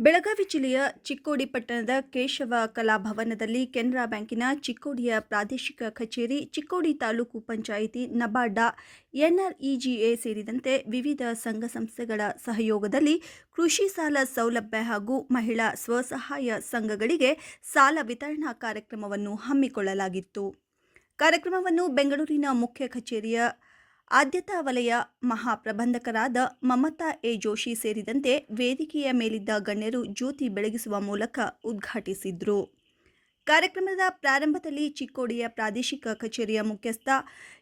ಬೆಳಗಾವಿ ಜಿಲ್ಲೆಯ ಚಿಕ್ಕೋಡಿ ಪಟ್ಟಣದ ಕೇಶವ ಕಲಾಭವನದಲ್ಲಿ ಕೆನರಾ ಬ್ಯಾಂಕಿನ ಚಿಕ್ಕೋಡಿಯ ಪ್ರಾದೇಶಿಕ ಕಚೇರಿ, ಚಿಕ್ಕೋಡಿ ತಾಲೂಕು ಪಂಚಾಯಿತಿ, ನಬಾರ್ಡ, ಎನ್ಆರ್ಇಜಿಎ ಸೇರಿದಂತೆ ವಿವಿಧ ಸಂಘ ಸಂಸ್ಥೆಗಳ ಸಹಯೋಗದಲ್ಲಿ ಕೃಷಿ ಸಾಲ ಸೌಲಭ್ಯ ಹಾಗೂ ಮಹಿಳಾ ಸ್ವಸಹಾಯ ಸಂಘಗಳಿಗೆ ಸಾಲ ವಿತರಣಾ ಕಾರ್ಯಕ್ರಮವನ್ನು ಹಮ್ಮಿಕೊಳ್ಳಲಾಗಿತ್ತು. ಕಾರ್ಯಕ್ರಮವನ್ನು ಬೆಂಗಳೂರಿನ ಮುಖ್ಯ ಕಚೇರಿಯ ಆದ್ಯತಾ ವಲಯ ಮಹಾಪ್ರಬಂಧಕರಾದ ಮಮತಾ ಎ. ಜೋಶಿ ಸೇರಿದಂತೆ ವೇದಿಕೆಯ ಮೇಲಿದ್ದ ಗಣ್ಯರು ಜ್ಯೋತಿ ಬೆಳಗಿಸುವ ಮೂಲಕ ಉದ್ಘಾಟಿಸಿದ್ರು. ಕಾರ್ಯಕ್ರಮದ ಪ್ರಾರಂಭದಲ್ಲಿ ಚಿಕ್ಕೋಡಿಯ ಪ್ರಾದೇಶಿಕ ಕಚೇರಿಯ ಮುಖ್ಯಸ್ಥ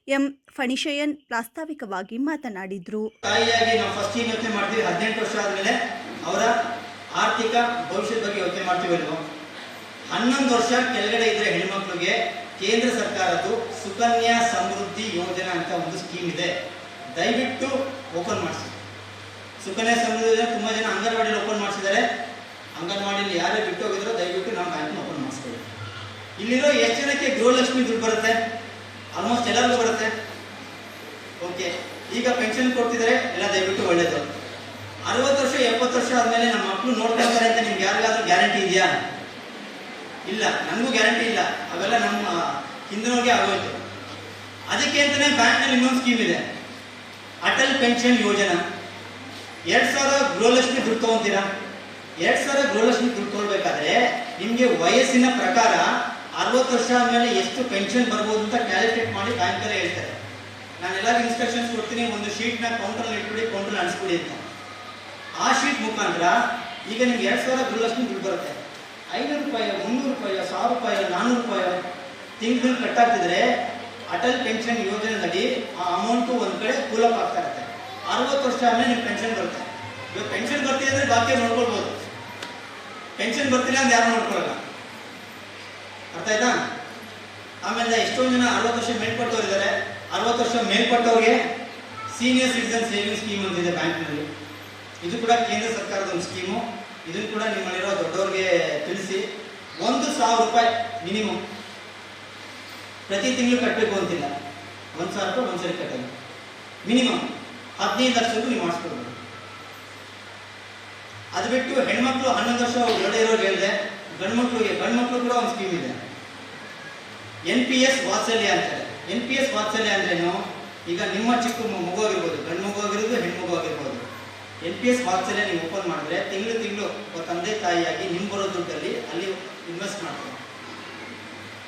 ಎಂ. ಫಣಿಶಯನ್ ಪ್ರಾಸ್ತಾವಿಕವಾಗಿ ಮಾತನಾಡಿದರು. ಆರ್ಥಿಕ ಭವಿಷ್ಯದ ಬಗ್ಗೆ ಯೋಚನೆ ಮಾಡ್ತೀವಿ ಹನ್ನೊಂದು ವರ್ಷ ಕೆಳಗಡೆ ಇದ್ರೆ ಹೆಣ್ಮಕ್ಳಿಗೆ ಕೇಂದ್ರ ಸರ್ಕಾರದ್ದು ಸುಕನ್ಯಾ ಸಮೃದ್ಧಿ ಯೋಜನೆ ಅಂತ ಒಂದು ಸ್ಕೀಮ್ ಇದೆ. ದಯವಿಟ್ಟು ಓಪನ್ ಮಾಡಿಸಿ. ಸುಕನ್ಯಾ ಸಮೃದ್ಧಿ ತುಂಬ ಜನ ಅಂಗನವಾಡಿಯಲ್ಲಿ ಓಪನ್ ಮಾಡಿಸಿದ್ದಾರೆ. ಅಂಗನವಾಡಿಯಲ್ಲಿ ಯಾರೇ ಬಿಟ್ಟು ಹೋಗಿದ್ರು ದಯವಿಟ್ಟು ನಾವು ಬ್ಯಾಂಕ್ನ ಓಪನ್ ಮಾಡಿಸ್ಕೊಳ್ಳಿ. ಇಲ್ಲಿರೋ ಎಷ್ಟು ಜನಕ್ಕೆ ಗೃಹಲಕ್ಷ್ಮಿ ದುಡ್ಡು ಬರುತ್ತೆ? ಆಲ್ಮೋಸ್ಟ್ ಎಲ್ಲರಿಗೂ ಬರುತ್ತೆ. ಓಕೆ ಈಗ ಪೆನ್ಷನ್ ಕೊಡ್ತಿದ್ದಾರೆ. ಎಲ್ಲ ದಯವಿಟ್ಟು ಒಳ್ಳೇದು. ಅರವತ್ತು ವರ್ಷ, ಎಪ್ಪತ್ತು ವರ್ಷ ಆದಮೇಲೆ ನಮ್ಮ ಮಕ್ಕಳು ನೋಡ್ಕೊಳ್ತಾರೆ ಅಂತ ನಿಮ್ಗೆ ಯಾರಿಗಾದ್ರೂ ಗ್ಯಾರಂಟಿ ಇದೆಯಾ? ಇಲ್ಲ, ನಮಗೂ ಗ್ಯಾರಂಟಿ ಇಲ್ಲ. ಅವೆಲ್ಲ ನಮ್ಮ ಹಿಂದಿನವ್ರಿಗೆ ಆಗೋಯ್ತು. ಅದಕ್ಕೆ ಅಂತಲೇ ಬ್ಯಾಂಕ್ನಲ್ಲಿ ಇನ್ನೊಂದು ಸ್ಕೀಮ್ ಇದೆ. ಅಟಲ್ ಪೆನ್ಷನ್ ಯೋಜನಾ. ಎರಡು ಸಾವಿರ ಗೃಹಲಕ್ಷ್ಮಿ ದುಡ್ಡು ತೊಗೊಂತೀರಾ? ಎರಡು ಸಾವಿರ ಗೃಹಲಕ್ಷ್ಮಿ ದುಡ್ಡು ತೊಗೊಳ್ಬೇಕಾದ್ರೆ ನಿಮಗೆ ವಯಸ್ಸಿನ ಪ್ರಕಾರ ಅರವತ್ತು ವರ್ಷ ಆದಮೇಲೆ ಎಷ್ಟು ಪೆನ್ಷನ್ ಬರ್ಬೋದು ಅಂತ ಕ್ಯಾಲ್ಕುಲೇಟ್ ಮಾಡಿ ಬ್ಯಾಂಕಲ್ಲೇ ಹೇಳ್ತಾರೆ. ನಾನು ಎಲ್ಲರಿಗೂ ಇನ್ಸ್ಟ್ರಕ್ಷನ್ಸ್ ಕೊಡ್ತೀನಿ, ಒಂದು ಶೀಟ್ನ ಕೌಂಟ್ರಲ್ಲಿ ಇಟ್ಬಿಡಿ ಕೌಂಟ್ರಲ್ಲಿ ಅನಿಸ್ಬಿಡಿ ಅಂತ. ಆ ಶೀಟ್ ಮುಖಾಂತರ ಈಗ ನಿಮ್ಗೆ ಎರಡು ಸಾವಿರ ಗೃಹಲಕ್ಷ್ಮಿ ದುಡ್ಡು ಬರುತ್ತೆ. ಐನೂರು ರೂಪಾಯಿ, ಮುನ್ನೂರು ರೂಪಾಯಿ, ಸಾವಿರ ರೂಪಾಯಿ ನಾನ್ನೂರು ರೂಪಾಯಿ ತಿಂಗಳು ಕಟ್ಟಾಗ್ತಿದ್ರೆ ಅಟಲ್ ಪೆನ್ಷನ್ ಯೋಜನೆಯಲ್ಲಿ ಆ ಅಮೌಂಟು ಒಂದು ಕಡೆ ಕೂಲಪ್ ಆಗ್ತಾ ಇರುತ್ತೆ. ಅರವತ್ತು ವರ್ಷ ಆದಮೇಲೆ ನಿಮ್ಗೆ ಪೆನ್ಷನ್ ಬರುತ್ತೆ. ಇವಾಗ ಪೆನ್ಷನ್ ಬರ್ತೀನಿ ಅಂದರೆ ಬಾಕಿ ನೋಡ್ಕೊಳ್ಬೋದು. ಪೆನ್ಷನ್ ಬರ್ತಿಲ್ಲ ಅಂದ್ರೆ ಯಾರು ನೋಡ್ಕೊಳ್ಳಲ್ಲ ಅರ್ಥ ಆಯ್ತಾ? ಆಮೇಲೆ ಎಷ್ಟೊಂದು ಜನ ಅರವತ್ತು ವರ್ಷ ಮೇಲ್ಪಟ್ಟವ್ರು ಇದ್ದಾರೆ ಅರವತ್ತು ವರ್ಷ ಮೇಲ್ಪಟ್ಟವ್ರಿಗೆ ಸೀನಿಯರ್ ಸಿಟಿಸನ್ ಸೇವಿಂಗ್ ಸ್ಕೀಮ್ ಅಂತಿದೆ ಬ್ಯಾಂಕ್ನಲ್ಲಿ. ಇದು ಕೂಡ ಕೇಂದ್ರ ಸರ್ಕಾರದ ಒಂದು ಸ್ಕೀಮು ಇದನ್ನು ಕೂಡ ನಿಮ್ಮಲ್ಲಿರೋ ದೊಡ್ಡವ್ರಿಗೆ ತಿಳಿಸಿ, ಒಂದು ಸಾವಿರ ರೂಪಾಯಿ ಮಿನಿಮಮ್ ಪ್ರತಿ ತಿಂಗಳು ಕಟ್ಟಬೇಕು ಅಂತಿಲ್ಲ. ಒಂದು ಸಾವಿರ ರೂಪಾಯಿ ಒಂದ್ಸರಿ ಕಟ್ಟೋದು. ಮಿನಿಮಮ್ ಹದಿನೈದು ವರ್ಷಕ್ಕೂ ನೀವು ಮಾಡಿಸ್ಕೊಡ್ಬೋದು ಅದು ಬಿಟ್ಟು ಹೆಣ್ಮಕ್ಳು ಹನ್ನೊಂದು ವರ್ಷ ಒಳಗಡೆ ಇರೋರು ಹೇಳಿದೆ ಗಂಡು ಮಕ್ಳಿಗೆ ಗಂಡು ಮಕ್ಳು ಕೂಡ ಒಂದು ಸ್ಕೀಮ್ ಇದೆ. ಎನ್ ಪಿ ಎಸ್ ವಾತ್ಸಲ್ಯ ಅಂತಾರೆ ಎನ್ ಪಿ ಎಸ್ ವಾತ್ಸಲ್ಯ ಅಂದ್ರೇನು? ಈಗ ನಿಮ್ಮ ಚಿಕ್ಕ ಮಗು ಆಗಿರ್ಬೋದು ಗಂಡು ಮಗು ಆಗಿರ್ಬೋದು ಹೆಣ್ಣು ಮಗು ಆಗಿರ್ಬೋದು. ಎನ್ ಪಿ ಎಸ್ ವಾತ್ಸಲ್ಯ ನೀವು ಓಪನ್ ಮಾಡಿದ್ರೆ ತಿಂಗಳು ತಿಂಗಳು ತಂದೆ ತಾಯಿಯಾಗಿ ನಿಮ್ಮ ಬರೋ ದುಡ್ಡಲ್ಲಿ ಅಲ್ಲಿ ಇನ್ವೆಸ್ಟ್ ಮಾಡ್ತಾರೆ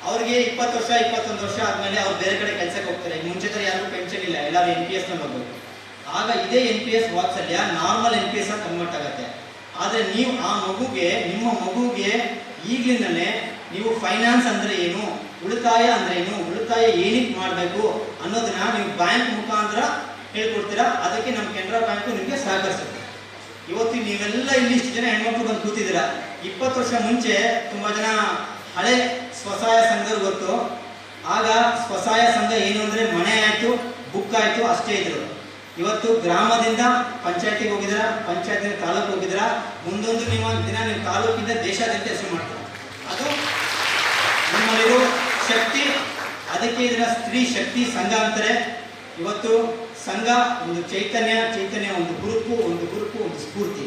ಅವ್ರಿಗೆ ಇಪ್ಪತ್ತು ವರ್ಷ, ಇಪ್ಪತ್ತೊಂದು ವರ್ಷ ಆದಮೇಲೆ ಅವ್ರು ಬೇರೆ ಕಡೆ ಕೆಲಸಕ್ಕೆ ಹೋಗ್ತಾರೆ. ಮುಂಚೆ ಥರ ಯಾರಿಗೂ ಪೆನ್ಷನ್ ಇಲ್ಲ, ಎಲ್ಲರೂ ಎನ್ ಪಿ ಎಸ್ನಲ್ಲಿ ಹೋಗ್ಬೇಕು ಆಗ ಇದೇ N P S Vatsalya normal N P S convert ಆಗುತ್ತೆ. ಆದರೆ ನೀವು ಆ ಮಗುಗೆ, ನಿಮ್ಮ ಮಗುಗೆ ಈಗಲಿಂದಲೇ ನೀವು ಫೈನಾನ್ಸ್ ಅಂದ್ರೆ ಏನು, ಉಳಿತಾಯ ಅಂದ್ರೆ ಏನು, ಉಳಿತಾಯ ಏನಕ್ಕೆ ಮಾಡಬೇಕು ಅನ್ನೋದನ್ನ ನೀವು ಬ್ಯಾಂಕ್ ಮುಖಾಂತರ ಹೇಳ್ಕೊಡ್ತೀರಾ? ಅದಕ್ಕೆ ನಮ್ಮ ಕೆನರಾ ಬ್ಯಾಂಕು ನಿಮಗೆ ಸಹಕರಿಸುತ್ತೆ. ಇವತ್ತು ನೀವೆಲ್ಲ ಇಲ್ಲಿ ಇಷ್ಟು ಜನ ಹೆಣ್ಮಕ್ಳು ಬಂದು ಕೂತಿದ್ದೀರಾ? ಇಪ್ಪತ್ತು ವರ್ಷ ಮುಂಚೆ ತುಂಬ ಜನ ಹಳೆ ಸ್ವಸಹಾಯ ಸಂಘದ ಗೊತ್ತು ಆಗ ಸ್ವಸಹಾಯ ಸಂಘ ಏನು ಅಂದರೆ ಮನೆ ಆಯಿತು, ಬುಕ್ ಆಯಿತು, ಅಷ್ಟೇ ಇದ್ರು. ಇವತ್ತು ಗ್ರಾಮದಿಂದ ಪಂಚಾಯತಿಗೆ ಹೋಗಿದ್ದೀರಾ? ಪಂಚಾಯತಿನ ತಾಲೂಕು ಹೋಗಿದ್ದೀರಾ? ಮುಂದೊಂದು ನೀವು ದಿನ ನೀವು ತಾಲೂಕಿಂದ ದೇಶಾದ್ಯಂತ ಹೆಸರು ಮಾಡ್ತಾರೆ? ಅದು ನಿಮ್ಮಲ್ಲಿರೋ ಶಕ್ತಿ. ಅದಕ್ಕೆ ಇದರ ಸ್ತ್ರೀ ಶಕ್ತಿ ಸಂಘ ಅಂತಾರೆ. ಇವತ್ತು ಸಂಘ, ಒಂದು ಚೈತನ್ಯ ಚೈತನ್ಯ ಒಂದು ಗುರುಪು ಒಂದು ಗುರುಪು ಒಂದು ಸ್ಫೂರ್ತಿ.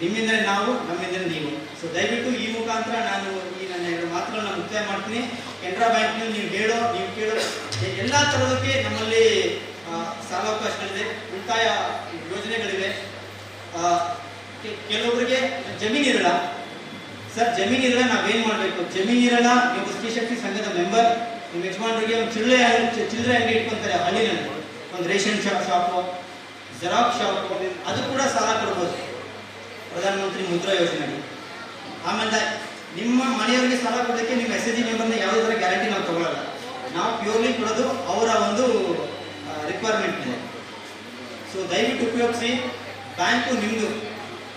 ನಿಮ್ಮಿಂದಲೇ ನಾವು ನಮ್ಮಿಂದಲೇ ನೀವು. ಸೊ ದಯವಿಟ್ಟು ಈ ಮುಖಾಂತರ ನಾನು ಈ ನನ್ನ ಎರಡು ಮಾತುಗಳನ್ನ ಮುಕ್ತಾಯ ಮಾಡ್ತೀನಿ. ಕೆನರಾ ಬ್ಯಾಂಕ್ನಲ್ಲಿ ನೀವು ಹೇಳೋ, ನೀವು ಕೇಳೋ ಎಲ್ಲ ಥರದಕ್ಕೆ ನಮ್ಮಲ್ಲಿ ಸಾಲಾವಕಾಶಗಳಿದೆ ಉಳಿತಾಯ ಯೋಜನೆಗಳಿವೆ. ಕೆಲವೊಬ್ಬರಿಗೆ ಜಮೀನಿರಲ್ಲ ಸರ್, ಜಮೀನ್ ಇರಲ್ಲ, ನಾವೇನ್ ಮಾಡಬೇಕು? ಜಮೀನ್ ಇರಲ್ಲ, ನೀವು ಸ್ತ್ರೀ ಶಕ್ತಿ ಸಂಘದ ಮೆಂಬರ್, ನಿಮ್ಮ ಯಜಮಾನರಿಗೆ ಒಂದು ಚಿಲ್ಲರೆ ಚಿಲ್ಲರೆ ಅಂಗಡಿ ಇಟ್ಕೊಂತಾರೆ ಹಳ್ಳಿನಲ್ಲಿ. ಒಂದು ration shop shop xerox shop, ಅದು ಕೂಡ ಸಾಲ ಕೊಡ್ಬೋದು. ಪ್ರಧಾನಮಂತ್ರಿ ಮುದ್ರಾ ಯೋಜನೆಗೆ. ಆಮೇಲೆ ನಿಮ್ಮ ಮನೆಯವರಿಗೆ ಸಾಲ ಕೊಡೋದಕ್ಕೆ ನಿಮ್ಮ ಎಸ್ ಎ ಜಿ ಮೆಂಬರ್ನ ಯಾವುದೇ ಥರ ಗ್ಯಾರಂಟಿ ನಾವು ತಗೊಳ್ಳಲ್ಲ ನಾವು ಪ್ಯೂರ್ಲಿ ಕೊಡೋದು ಅವರ ಒಂದು ರಿಕ್ವೈರ್ಮೆಂಟ್ ಇದೆ ಸೊ ದಯವಿಟ್ಟು ಉಪಯೋಗಿಸಿ. ಬ್ಯಾಂಕು ನಿಮ್ಮದು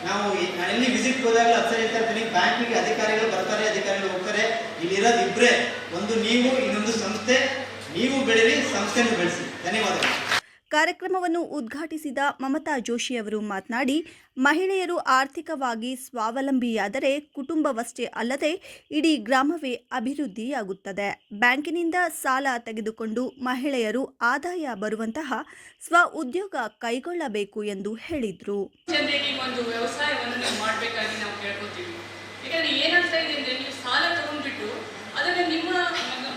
ನಾವು ನಾನು ಎಲ್ಲಿ ವಿಸಿಟ್ ಹೋದಾಗಲೂ ಸರಿ ಹೇಳ್ತಾ ಇರ್ತೀನಿ ಬ್ಯಾಂಕಿಗೆ ಅಧಿಕಾರಿಗಳು ಬರ್ತಾರೆ, ಅಧಿಕಾರಿಗಳು ಹೋಗ್ತಾರೆ. ಇಲ್ಲಿರೋದು ಇಬ್ಬರೇ ಒಂದು ನೀವು, ಇನ್ನೊಂದು ಸಂಸ್ಥೆ. ನೀವು ಬೆಳೀರಿ, ಸಂಸ್ಥೆನೂ ಬೆಳೆಸಿ. ಧನ್ಯವಾದಗಳು. ಕಾರ್ಯಕ್ರಮವನ್ನು ಉದ್ಘಾಟಿಸಿದ ಮಮತಾ ಜೋಶಿ ಅವರು ಮಾತನಾಡಿ, ಮಹಿಳೆಯರು ಆರ್ಥಿಕವಾಗಿ ಸ್ವಾವಲಂಬಿಯಾದರೆ ಕುಟುಂಬವಷ್ಟೇ ಅಲ್ಲದೆ ಇಡೀ ಗ್ರಾಮವೇ ಅಭಿವೃದ್ಧಿಯಾಗುತ್ತದೆ. ಬ್ಯಾಂಕಿನಿಂದ ಸಾಲ ತೆಗೆದುಕೊಂಡು ಮಹಿಳೆಯರು ಆದಾಯ ಬರುವಂತಹ ಸ್ವ ಉದ್ಯೋಗ ಕೈಗೊಳ್ಳಬೇಕು ಎಂದು ಹೇಳಿದರು.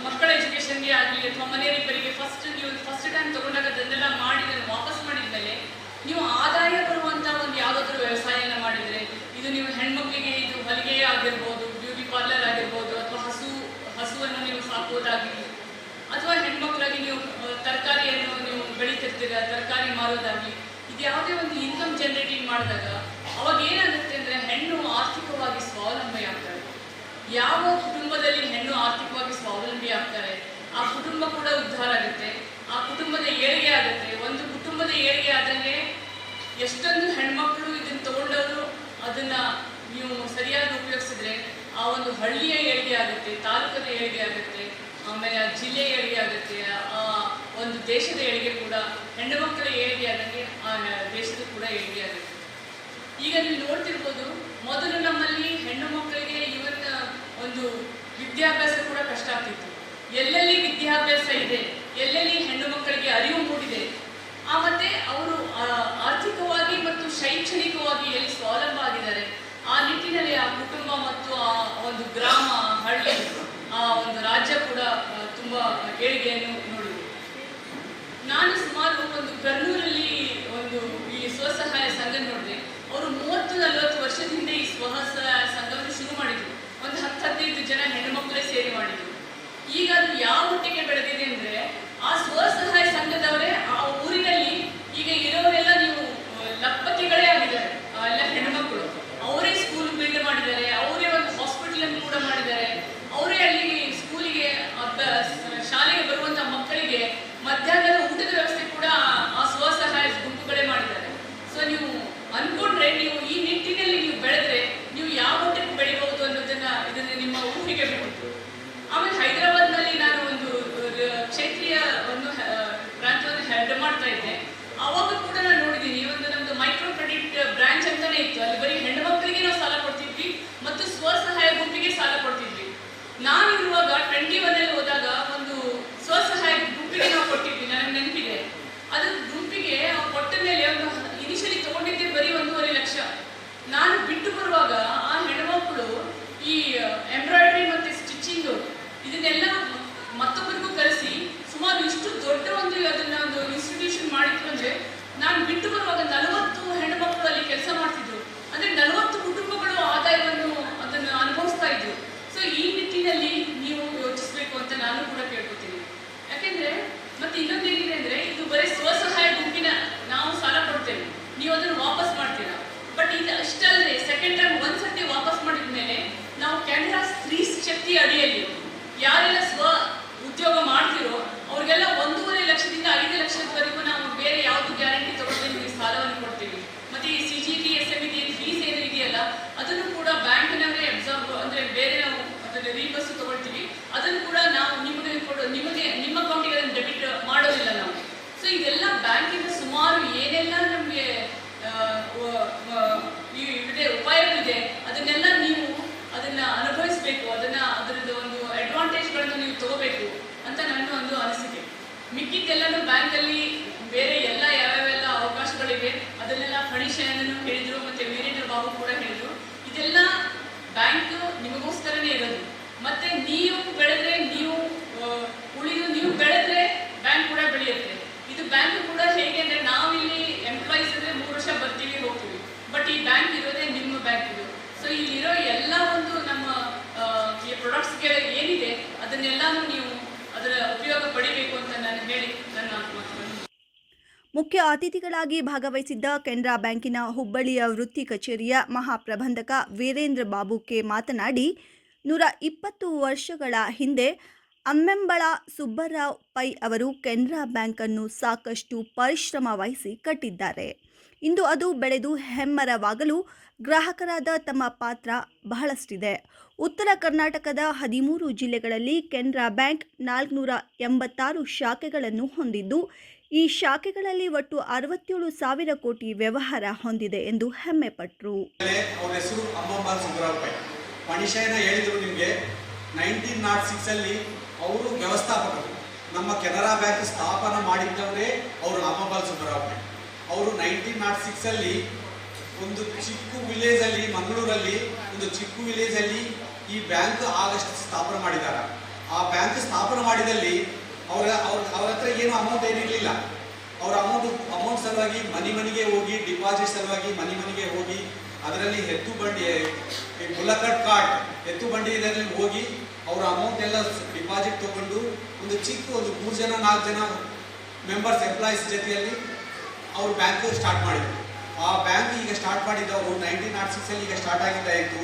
ಮಕ್ಕಳ ಆಗಲಿ ಅಥವಾ ಮನೆ ರಿಪೇರಿಗೆ ಫಸ್ಟ್ ನೀವು ಫಸ್ಟ್ ಟೈಮ್ ತಗೊಂಡಾಗ ಅದನ್ನೆಲ್ಲ ಮಾಡಿ ಅದನ್ನ ವಾಪಸ್ ಮಾಡಿದ್ಮೇಲೆ ನೀವು ಆದಾಯ ಬರುವಂತಹ ಒಂದು ಯಾವುದಾದ್ರೂ ವ್ಯವಸಾಯನ ಮಾಡಿದ್ರೆ, ಇದು ನೀವು ಹೆಣ್ಮಕ್ಳಿಗೆ ಇದು ಹೊಲಿಗೆ ಆಗಿರ್ಬೋದು ಬ್ಯೂಟಿ ಪಾರ್ಲರ್ ಆಗಿರ್ಬೋದು, ಅಥವಾ ಹಸು, ಹಸುವನ್ನು ನೀವು ಸಾಕುವುದಾಗಲಿ ಅಥವಾ ಹೆಣ್ಮಕ್ಳಾಗಿ ನೀವು ತರಕಾರಿಯನ್ನು ನೀವು ಬೆಳೀತಿರ್ತೀರ, ತರಕಾರಿ ಮಾರೋದಾಗ್ಲಿ ಇದು ಯಾವುದೇ ಒಂದು ಇನ್ಕಮ್ ಜನರೇಟಿಂಗ್ ಮಾಡಿದಾಗ, ಅವಾಗ ಏನಾಗುತ್ತೆ ಅಂದರೆ ಹೆಣ್ಣು ಆರ್ಥಿಕವಾಗಿ ಸ್ವಾವಲಂಬಿ ಆಗ್ತಾರೆ. ಯಾವ ಕುಟುಂಬದಲ್ಲಿ ಹೆಣ್ಣು ಆರ್ಥಿಕವಾಗಿ ಸ್ವಾವಲಂಬಿ ಆಗ್ತಾರೆ, ಆ ಕುಟುಂಬ ಕೂಡ ಉದ್ಧಾರ ಆಗುತ್ತೆ. ಆ ಕುಟುಂಬದ ಏಳಿಗೆ ಆಗುತ್ತೆ. ಒಂದು ಕುಟುಂಬದ ಏಳಿಗೆ ಆದಂಗೆ ಎಷ್ಟೊಂದು ಹೆಣ್ಮಕ್ಳು ಇದನ್ನ ತಗೊಂಡವರು ಅದನ್ನ ನೀವು ಸರಿಯಾಗಿ ಉಪಯೋಗಿಸಿದ್ರೆ ಆ ಒಂದು ಹಳ್ಳಿಯ ಏಳಿಗೆ ಆಗುತ್ತೆ, ತಾಲೂಕದ ಏಳಿಗೆ ಆಗುತ್ತೆ, ಆಮೇಲೆ ಆ ಜಿಲ್ಲೆಯ ಏಳಿಗೆ ಆಗುತ್ತೆ, ಆ ಒಂದು ದೇಶದ ಏಳಿಗೆ ಕೂಡ ಹೆಣ್ಣು ಮಕ್ಕಳ ಏಳಿಗೆ ಆದಂಗೆ ಆ ದೇಶದ ಕೂಡ ಏಳಿಗೆ ಆಗುತ್ತೆ. ಈಗ ನೀವು ನೋಡ್ತಿರ್ಬೋದು, ಮೊದಲು ನಮ್ಮಲ್ಲಿ ಹೆಣ್ಣು ಮಕ್ಕಳಿಗೆ ಇವನ್ನ ಒಂದು ವಿದ್ಯಾಭ್ಯಾಸ ಕೂಡ ಕಷ್ಟ ಆಗ್ತಿತ್ತು. ಎಲ್ಲೆಲ್ಲಿ ವಿದ್ಯಾಭ್ಯಾಸ ಇದೆ? ಎಲ್ಲೆಲ್ಲಿ ಹೆಣ್ಣು ಮಕ್ಕಳಿಗೆ ಅರಿವು ಮೂಡಿದೆ, ಆ ಮತ್ತೆ ಅವರು ಆರ್ಥಿಕವಾಗಿ ಮತ್ತು ಶೈಕ್ಷಣಿಕವಾಗಿ ಎಲ್ಲಿ ಸ್ವಾವಲಂಬ ಆಗಿದ್ದಾರೆ, ಆ ನಿಟ್ಟಿನಲ್ಲಿ ಆ ಕುಟುಂಬ ಮತ್ತು ಆ ಒಂದು ಗ್ರಾಮ ಹಳ್ಳಿ, ಆ ಒಂದು ರಾಜ್ಯ ಕೂಡ ತುಂಬಾ ಏಳಿಗೆಯನ್ನು ನೋಡಿದೆ. ನಾನು ಸುಮಾರು ಒಂದು ಕರ್ನೂರಲ್ಲಿ ಒಂದು ಈ ಸ್ವಸಹಾಯ ಸಂಘ ನೋಡಿದೆ. ಅವರು ಮೂವತ್ತು ನಲವತ್ತು ವರ್ಷದ ಹಿಂದೆ ಈ ಸ್ವಸಹಾಯ ಸಂಘವನ್ನು ಶುರು ಮಾಡಿದ್ರು. ಒಂದು ಹತ್ತು ಹದಿನೈದು ಜನ ಹೆಣ್ಣುಮಕ್ಕಳೇ ಸೇರಿ ಮಾಡಿದ್ರು. ಈಗ ಅದು ಯಾವ ಮಟ್ಟಿಗೆ ಬೆಳೆದಿದೆ ಅಂದ್ರೆ ಆ ಸ್ವಸಹಾಯ ಸಂಘದವರೇ ಆ ಊರಿನಲ್ಲಿ ಈಗ ಇರೋರೆಲ್ಲ ನೀವು ಆ, ಲಪ್ಪತಿಗಳೇ ಆಗಿದ್ದಾರೆ ಆ, ಎಲ್ಲ ಹೆಣ್ಮಕ್ಳು ಅವರೇ ಸ್ಕೂಲ್ ಬಿಲ್ಡ್ ಮಾಡಿದ್ದಾರೆ ಅವರೇ ಒಂದು ಹಾಸ್ಪಿಟಲ್ ಅನ್ನು ಕೂಡ ಮಾಡಿದ್ದಾರೆ ಅವರೇ ಅಲ್ಲಿ ಸ್ಕೂಲಿಗೆ ಅಭ್ಯಾಸ- ಶಾಲೆಗೆ ಬರುವಂತ ಮಕ್ಕಳಿಗೆ ಮಧ್ಯಾಹ್ನದ ಊಟದ ವ್ಯವಸ್ಥೆ ಕೂಡ ಆ ಸ್ವಸಹಾಯ ಗುಂಪುಗಳೇ ಮಾಡಿದ್ದಾರೆ ಸೊ ನೀವು ಅನ್ಕೊಂಡ್ರೆ ನೀವು ಈ ನಿಟ್ಟಿನಲ್ಲಿ ನೀವು ಬೆಳೆದ್ರೆ ನೀವು ಯಾವ ಮಟ್ಟಕ್ಕೆ ಬೆಳಿಬಹುದು ಅನ್ನೋದನ್ನ ಇದನ್ನ ನಿಮ್ಮ ಊರಿಗೆ ಬಿಟ್ಟು ಆಮೇಲೆ ಹೈದರಾಬಾದ್ನಲ್ಲಿ ನಾನು ಒಂದು ಅಹ್, ಕ್ಷೇತ್ರೀಯ ಒಂದು ಅಹ್, ಪ್ರಾಂತ್ಯವನ್ನು ಹೆಡ್ ಮಾಡ್ತಾ ಇದ್ದೆ ಅವಾಗ ಕೂಡ ನಾನು ನೋಡಿದ್ದೀನಿ ಒಂದು ನಮ್ದು ಮೈಕ್ರೋ ಕ್ರೆಡಿಟ್ ಬ್ರಾಂಚ್ ಅಂತಾನೆ ಇತ್ತು ಅಲ್ಲಿ ಬರೀ ಹೆಣ್ಣು ಮಕ್ಕಳಿಗೆ ನಾವು ಸಾಲ ಕೊಡ್ತಿದ್ವಿ ಮತ್ತು ಸ್ವಸಹಾಯ ಗುಂಪಿಗೆ ಸಾಲ ಕೊಡ್ತಿದ್ವಿ ನಾನು ಇರುವಾಗ ಟ್ವೆಂಟಿ ಒನ್ ಅಲ್ಲಿ ಹೋದಾಗ ಒಂದು ಸ್ವಸಹಾಯ ಗುಂಪಿಗೆ ನಾವು ಕೊಟ್ಟಿದ್ವಿ ನನಗೆ ನೆನಪಿದೆ ಅದು ಗುಂಪಿಗೆ ಅವ್ರು ಕೊಟ್ಟ ಮೇಲೆ ಒಂದು ಇನಿಷಿಯಲಿ ತಗೊಂಡಿದ್ದೆ ಬರೀ ಲಕ್ಷ ನಾನು ಬಿಟ್ಟು ಬರುವಾಗ ಆ ಹೆಣ್ಮಕ್ಳು ಈ ಎಂಬ್ರಾಯ್ಡ್ರಿ ಮತ್ತೆ ಸ್ಟಿಚಿಂಗ್ ಇದನ್ನೆಲ್ಲ ಮತ್ತೊಬ್ಬರಿಗೂ ಕಲಿಸಿ ಸುಮಾರು ಇಷ್ಟು ದೊಡ್ಡ ಒಂದು ಅದನ್ನ ಒಂದು ಇನ್ಸ್ಟಿಟ್ಯೂಷನ್ ಮಾಡಿದ್ರು ಅಂದ್ರೆ ನಾನು ಬಿಟ್ಟು ಬರುವಾಗ ನಲವತ್ತು ಹೆಣ್ಮಕ್ಳು ಅಲ್ಲಿ ಕೆಲಸ ಮಾಡ್ತಿದ್ರು. ಅಂದ್ರೆ ನಲವತ್ತು ಕುಟುಂಬಗಳು ಆದಾಯವನ್ನು ಅದನ್ನು ಅನುಭವಿಸ್ತಾ ಇದ್ರು. ಸೊ ಈ ನಿಟ್ಟಿನಲ್ಲಿ ನೀವು ಯೋಚಿಸಬೇಕು ಅಂತ ನಾನು ಕೂಡ ಕೇಳ್ಕೊತೀನಿ. ಯಾಕೆಂದ್ರೆ ಮತ್ತೆ ಇನ್ನೊಂದೇನಿದೆ ಅಂದ್ರೆ ಇದು ಬರೀ ಸ್ವಸಹಾಯ ಗುಂಪಿನ ನಾವು ಸಾಲ ಕೊಡ್ತೇವೆ. ನೀವು ಅದನ್ನು ವಾಪಸ್ ಅಷ್ಟಲ್ಲದೆ ಸೆಕೆಂಡ್ ಟೈಮ್ ಒಂದ್ಸತಿ ವಾಪಸ್ ಮಾಡಿದ ಮೇಲೆ ನಾವು ಕೆನರಾ ಸ್ತ್ರೀ ಶಕ್ತಿ ಅಡಿಯಲ್ಲಿ ಯಾರೆಲ್ಲ ಸ್ವ ಉದ್ಯೋಗ ಮಾಡ್ತಿರೋ ಅವ್ರಿಗೆಲ್ಲ ಒಂದೂವರೆ ಲಕ್ಷದಿಂದ ಐದು ಲಕ್ಷದವರೆಗೂ ನಾವು ಬೇರೆ ಯಾವುದು ಗ್ಯಾರಂಟಿ ತಗೊಂಡ್ರೆ ನಿಮಗೆ ಸಾಲವನ್ನು ಕೊಡ್ತೀವಿ ಮತ್ತೆ ಈ C G T S M E fees ಏನು ಇದೆಯಲ್ಲ ಅದನ್ನು ಕೂಡ ಬ್ಯಾಂಕ್ನವರೇ ಅಬ್ಸರ್ವ್ ಅಂದ್ರೆ ಬೇರೆ ನಾವು ಅದನ್ನ ರೀಬಸ್ ತಗೊಳ್ತೀವಿ ಅದನ್ನು ಕೂಡ ನಾವು ನಿಮಗೆ ನಿಮಗೆ ನಿಮ್ಮ ಅಕೌಂಟಿಗೆ ಅದನ್ನು ಡೆಬಿಟ್ ಮಾಡೋದಿಲ್ಲ ನಾವು ಸೊ ಇದೆಲ್ಲ ಬ್ಯಾಂಕಿಂದ ಸುಮಾರು ಏನೆಲ್ಲ ನಮಗೆ ಇದೆ ಉಪಾಯಗಳಿದೆ ಅದನ್ನೆಲ್ಲ ನೀವು ಅದನ್ನ ಅನುಭವಿಸಬೇಕು. ಅದನ್ನ ಅದರದ ಒಂದು ಅಡ್ವಾಂಟೇಜ್ಗಳನ್ನು ನೀವು ತಗೋಬೇಕು ಅಂತ ನನ್ನ ಒಂದು ಅನಿಸಿಕೆ. ಮಿಕ್ಕಿದ್ದೆಲ್ಲನೂ ಬ್ಯಾಂಕಲ್ಲಿ ಬೇರೆ ಎಲ್ಲ ಯಾವ್ಯಾವೆಲ್ಲ ಅವಕಾಶಗಳಿವೆ, ಅದನ್ನೆಲ್ಲ ಫಣಿಶಯನನ್ನು ಹೇಳಿದ್ರು ಮತ್ತೆ ವೀರೇಂದ್ರ ಬಾಬು ಕೂಡ ಹೇಳಿದ್ರು. ಇದೆಲ್ಲ ಬ್ಯಾಂಕ್ ನಿಮಗೋಸ್ಕರನೇ ಇರೋದು. ಮತ್ತೆ ನೀವು ಬೆಳೆದ್ರೆ ನೀವು ಉಳಿದು ನೀವು ಬೆಳೆದ್ರೆ ಬ್ಯಾಂಕ್ ಕೂಡ ಬೆಳೆಯುತ್ತೆ. ಇದು ಬ್ಯಾಂಕ್ ಕೂಡ ಹೇಗೆ ಅಂದ್ರೆ ನಾವಿಲ್ಲಿ ಎಂಪ್ಲಾಯೀಸ್ ಅಂದ್ರೆ ಮೂರು ವರ್ಷ ಬರ್ತೀವಿ ಹೋಗ್ತೀವಿ. ಬಟ್ ಈ ಬ್ಯಾಂಕ್ ಇರೋದೇ ನಿಮ್ಮ ಬ್ಯಾಂಕ್ ಇದು. ಸೊ ಇಲ್ಲಿರೋ ಎಲ್ಲ ಒಂದು ನಮ್ಮ ಪ್ರಾಡಕ್ಟ್ಸ್ಗೆ ಏನಿದೆ, ಅದನ್ನೆಲ್ಲಾನು ನೀವು ಅದರ ಉಪಯೋಗ ಪಡಿಬೇಕು ಅಂತ ನಾನು ಹೇಳಿ ನನ್ನ ಮುಖ್ಯ ಅತಿಥಿಗಳಾಗಿ ಭಾಗವಹಿಸಿದ್ದ ಕೆನರಾ ಬ್ಯಾಂಕಿನ ಹುಬ್ಬಳ್ಳಿಯ ವೃತ್ತಿ ಕಚೇರಿಯ ಮಹಾಪ್ರಬಂಧಕ ವೀರೇಂದ್ರ ಬಾಬು ಕೆ ಮಾತನಾಡಿ, ನೂರ ಇಪ್ಪತ್ತು ವರ್ಷಗಳ ಹಿಂದೆ ಅಮ್ಮೆಂಬಳ ಸುಬ್ಬರಾವ್ ಪೈ ಅವರು ಕೆನರಾ ಬ್ಯಾಂಕನ್ನು ಸಾಕಷ್ಟು ಪರಿಶ್ರಮ ವಹಿಸಿ ಕಟ್ಟಿದ್ದಾರೆ. ಇಂದು ಅದು ಬೆಳೆದು ಹೆಮ್ಮರವಾಗಲು ಗ್ರಾಹಕರಾದ ತಮ್ಮ ಪಾತ್ರ ಬಹಳಷ್ಟಿದೆ. ಉತ್ತರ ಕರ್ನಾಟಕದ ಹದಿಮೂರು ಜಿಲ್ಲೆಗಳಲ್ಲಿ ಕೆನರಾ ಬ್ಯಾಂಕ್ ನಾಲ್ಕುನೂರ ಎಂಬತ್ತಾರು ಶಾಖೆಗಳನ್ನು ಹೊಂದಿದ್ದು, ಈ ಶಾಖೆಗಳಲ್ಲಿ ಒಟ್ಟು ಅರವತ್ತೇಳು ಸಾವಿರ ಕೋಟಿ ವ್ಯವಹಾರ ಹೊಂದಿದೆ ಎಂದು ಹೆಮ್ಮೆಪಟ್ಟರು ಪಟ್ಟರು ಅಲ್ಲಿ ಅವರು ವ್ಯವಸ್ಥಾಪಕರು. ನಮ್ಮ ಕೆನರಾ ಬ್ಯಾಂಕ್ ಸ್ಥಾಪನೆ ಮಾಡಿದ್ದವರೇ ಅವರು ಅಮ್ಮಬಾಲ್ ಸುಬ್ಬರಾವ್ ಅವರು ನೈನ್ಟೀನ್ ನಾಟ್ ಸಿಕ್ಸ್ ಅಲ್ಲಿ ಒಂದು ಚಿಕ್ಕ ವಿಲೇಜ್ ಅಲ್ಲಿ, ಮಂಗಳೂರಲ್ಲಿ ಒಂದು ಚಿಕ್ಕ ವಿಲೇಜ್ ಅಲ್ಲಿ ಈ ಬ್ಯಾಂಕ್ ಆಗಸ್ಟ್ ಸ್ಥಾಪನೆ ಮಾಡಿದ್ದಾರೆ. ಆ ಬ್ಯಾಂಕ್ ಸ್ಥಾಪನೆ ಮಾಡಿದಲ್ಲಿ ಅವರ, ಅವ್ರ ಅವ್ರ ಹತ್ರ ಏನು ಅಮೌಂಟ್ ಏನಿರಲಿಲ್ಲ ಅವ್ರ ಅಮೌಂಟ್ ಅಮೌಂಟ್ ಸಲುವಾಗಿ ಮನೆ ಮನೆಗೆ ಹೋಗಿ ಡಿಪಾಸಿಟ್ ಸಲುವಾಗಿ ಮನೆ ಮನೆಗೆ ಹೋಗಿ, ಅದರಲ್ಲಿ ಎತ್ತು ಬಂಡಿ ಮುಲಕಟ್ ಕಾರ್ಡ್ ಎತ್ತು ಬಂಡಿ ಇದರಲ್ಲಿ ಹೋಗಿ ಅವರ ಅಮೌಂಟ್ ಎಲ್ಲ ಡಿಪಾಸಿಟ್ ತಗೊಂಡು ಒಂದು ಚಿಕ್ಕ ಒಂದು ಮೂರು ಜನ, ನಾಲ್ಕು ಜನ ಮೆಂಬರ್ಸ್ ಎಂಪ್ಲಾಯೀಸ್ ಜೊತೆಯಲ್ಲಿ ಅವರು ಬ್ಯಾಂಕ್ ಸ್ಟಾರ್ಟ್ ಮಾಡಿದ್ರು. ಆ ಬ್ಯಾಂಕ್ ಈಗ ಸ್ಟಾರ್ಟ್ ಮಾಡಿದ್ದವರು ನೈನ್ಟೀನ್ ನಾಟ್ ಸಿಕ್ಸಲ್ಲಿ ಈಗ ಸ್ಟಾರ್ಟ್ ಆಗಿದ್ದಾಯಿತು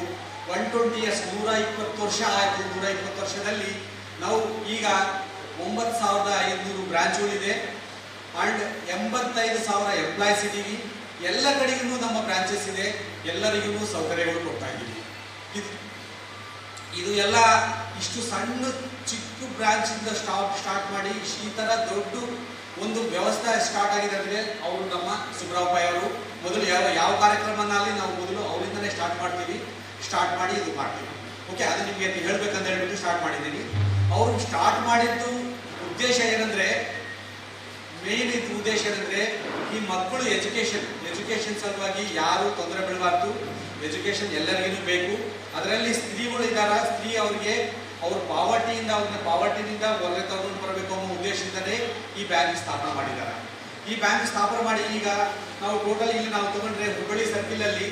ಒನ್ ಟ್ವೆಂಟಿ ಇಯರ್ಸ್ ನೂರ ಇಪ್ಪತ್ತು ವರ್ಷ ಆಯಿತು. ನೂರ ಇಪ್ಪತ್ತು ವರ್ಷದಲ್ಲಿ ನಾವು ಈಗ ಒಂಬತ್ತು ಸಾವಿರದ ಐದುನೂರು ಬ್ರಾಂಚ್ಗಳಿದೆ ಆ್ಯಂಡ್ ಎಂಬತ್ತೈದು ಸಾವಿರ ಎಂಪ್ಲಾಯ್ಸ್ ಇದ್ದೀವಿ. ಎಲ್ಲ ಕಡೆಗೂ ನಮ್ಮ ಬ್ರಾಂಚಸ್ ಇದೆ. ಎಲ್ಲರಿಗೂ ಸೌಕರ್ಯಗಳು ಕೊಡ್ತಾ ಇದ್ದೀವಿ. ಇದು ಇದು ಎಲ್ಲ ಇಷ್ಟು ಸಣ್ಣ, ಚಿಕ್ಕ ಬ್ರಾಂಚಿಂದ ಸ್ಟಾಪ್ ಸ್ಟಾರ್ಟ್ ಮಾಡಿ ಈ ಥರ ದೊಡ್ಡ ಒಂದು ವ್ಯವಸ್ಥೆ ಸ್ಟಾರ್ಟ್ ಆಗಿದೆ ಅಂದ್ರೆ ಅವರು ನಮ್ಮ ಸುಬ್ರಾವಪ್ಪ ಅವರು ಮೊದಲು ಯಾವ ಯಾವ ಕಾರ್ಯಕ್ರಮನಲ್ಲಿ ನಾವು ಮೊದಲು ಅವರಿಂದಲೇ ಸ್ಟಾರ್ಟ್ ಮಾಡ್ತೀವಿ. ಸ್ಟಾರ್ಟ್ ಮಾಡಿ ಇದು ಮಾಡ್ತೀವಿ. ಓಕೆ ಅದು ನಿಮಗೆ ಹೇಳ್ಬೇಕಂತ ಹೇಳ್ಬಿಟ್ಟು ಸ್ಟಾರ್ಟ್ ಮಾಡಿದ್ದೀನಿ. ಅವರು ಸ್ಟಾರ್ಟ್ ಮಾಡಿದ್ದು ಉದ್ದೇಶ ಏನಂದ್ರೆ ಮೇನ್ ಇದು ಉದ್ದೇಶ ಏನಂದ್ರೆ ಈ ಮಕ್ಕಳು ಎಜುಕೇಶನ್ ಎಜುಕೇಶನ್ ಸಲುವಾಗಿ ಯಾರು ತೊಂದರೆ ಬೀಳಬಾರ್ದು ಎಜುಕೇಶನ್ ಎಲ್ಲರಿಗೂ ಬೇಕು. ಅದರಲ್ಲಿ ಸ್ತ್ರೀಗಳು ಇದ್ದಾರ? ಸ್ತ್ರೀ ಅವರಿಗೆ ಅವ್ರ ಪಾವರ್ಟಿಯಿಂದ ಅವ್ರನ್ನ ಪಾವರ್ಟಿನಿಂದ ಹೊರಗೆ ತಗೊಂಡು ಬರಬೇಕು ಅನ್ನೋ ಉದ್ದೇಶದಿಂದಲೇ ಈ ಬ್ಯಾಂಕ್ ಸ್ಥಾಪನೆ ಮಾಡಿದ್ದಾರೆ. ಈ ಬ್ಯಾಂಕ್ ಸ್ಥಾಪನೆ ಮಾಡಿ ಈಗ ನಾವು ಟೋಟಲ್ ಇಲ್ಲಿ ನಾವು ತಗೊಂಡ್ರೆ ಹುಬ್ಬಳ್ಳಿ ಸರ್ಕಿಲಲ್ಲಿ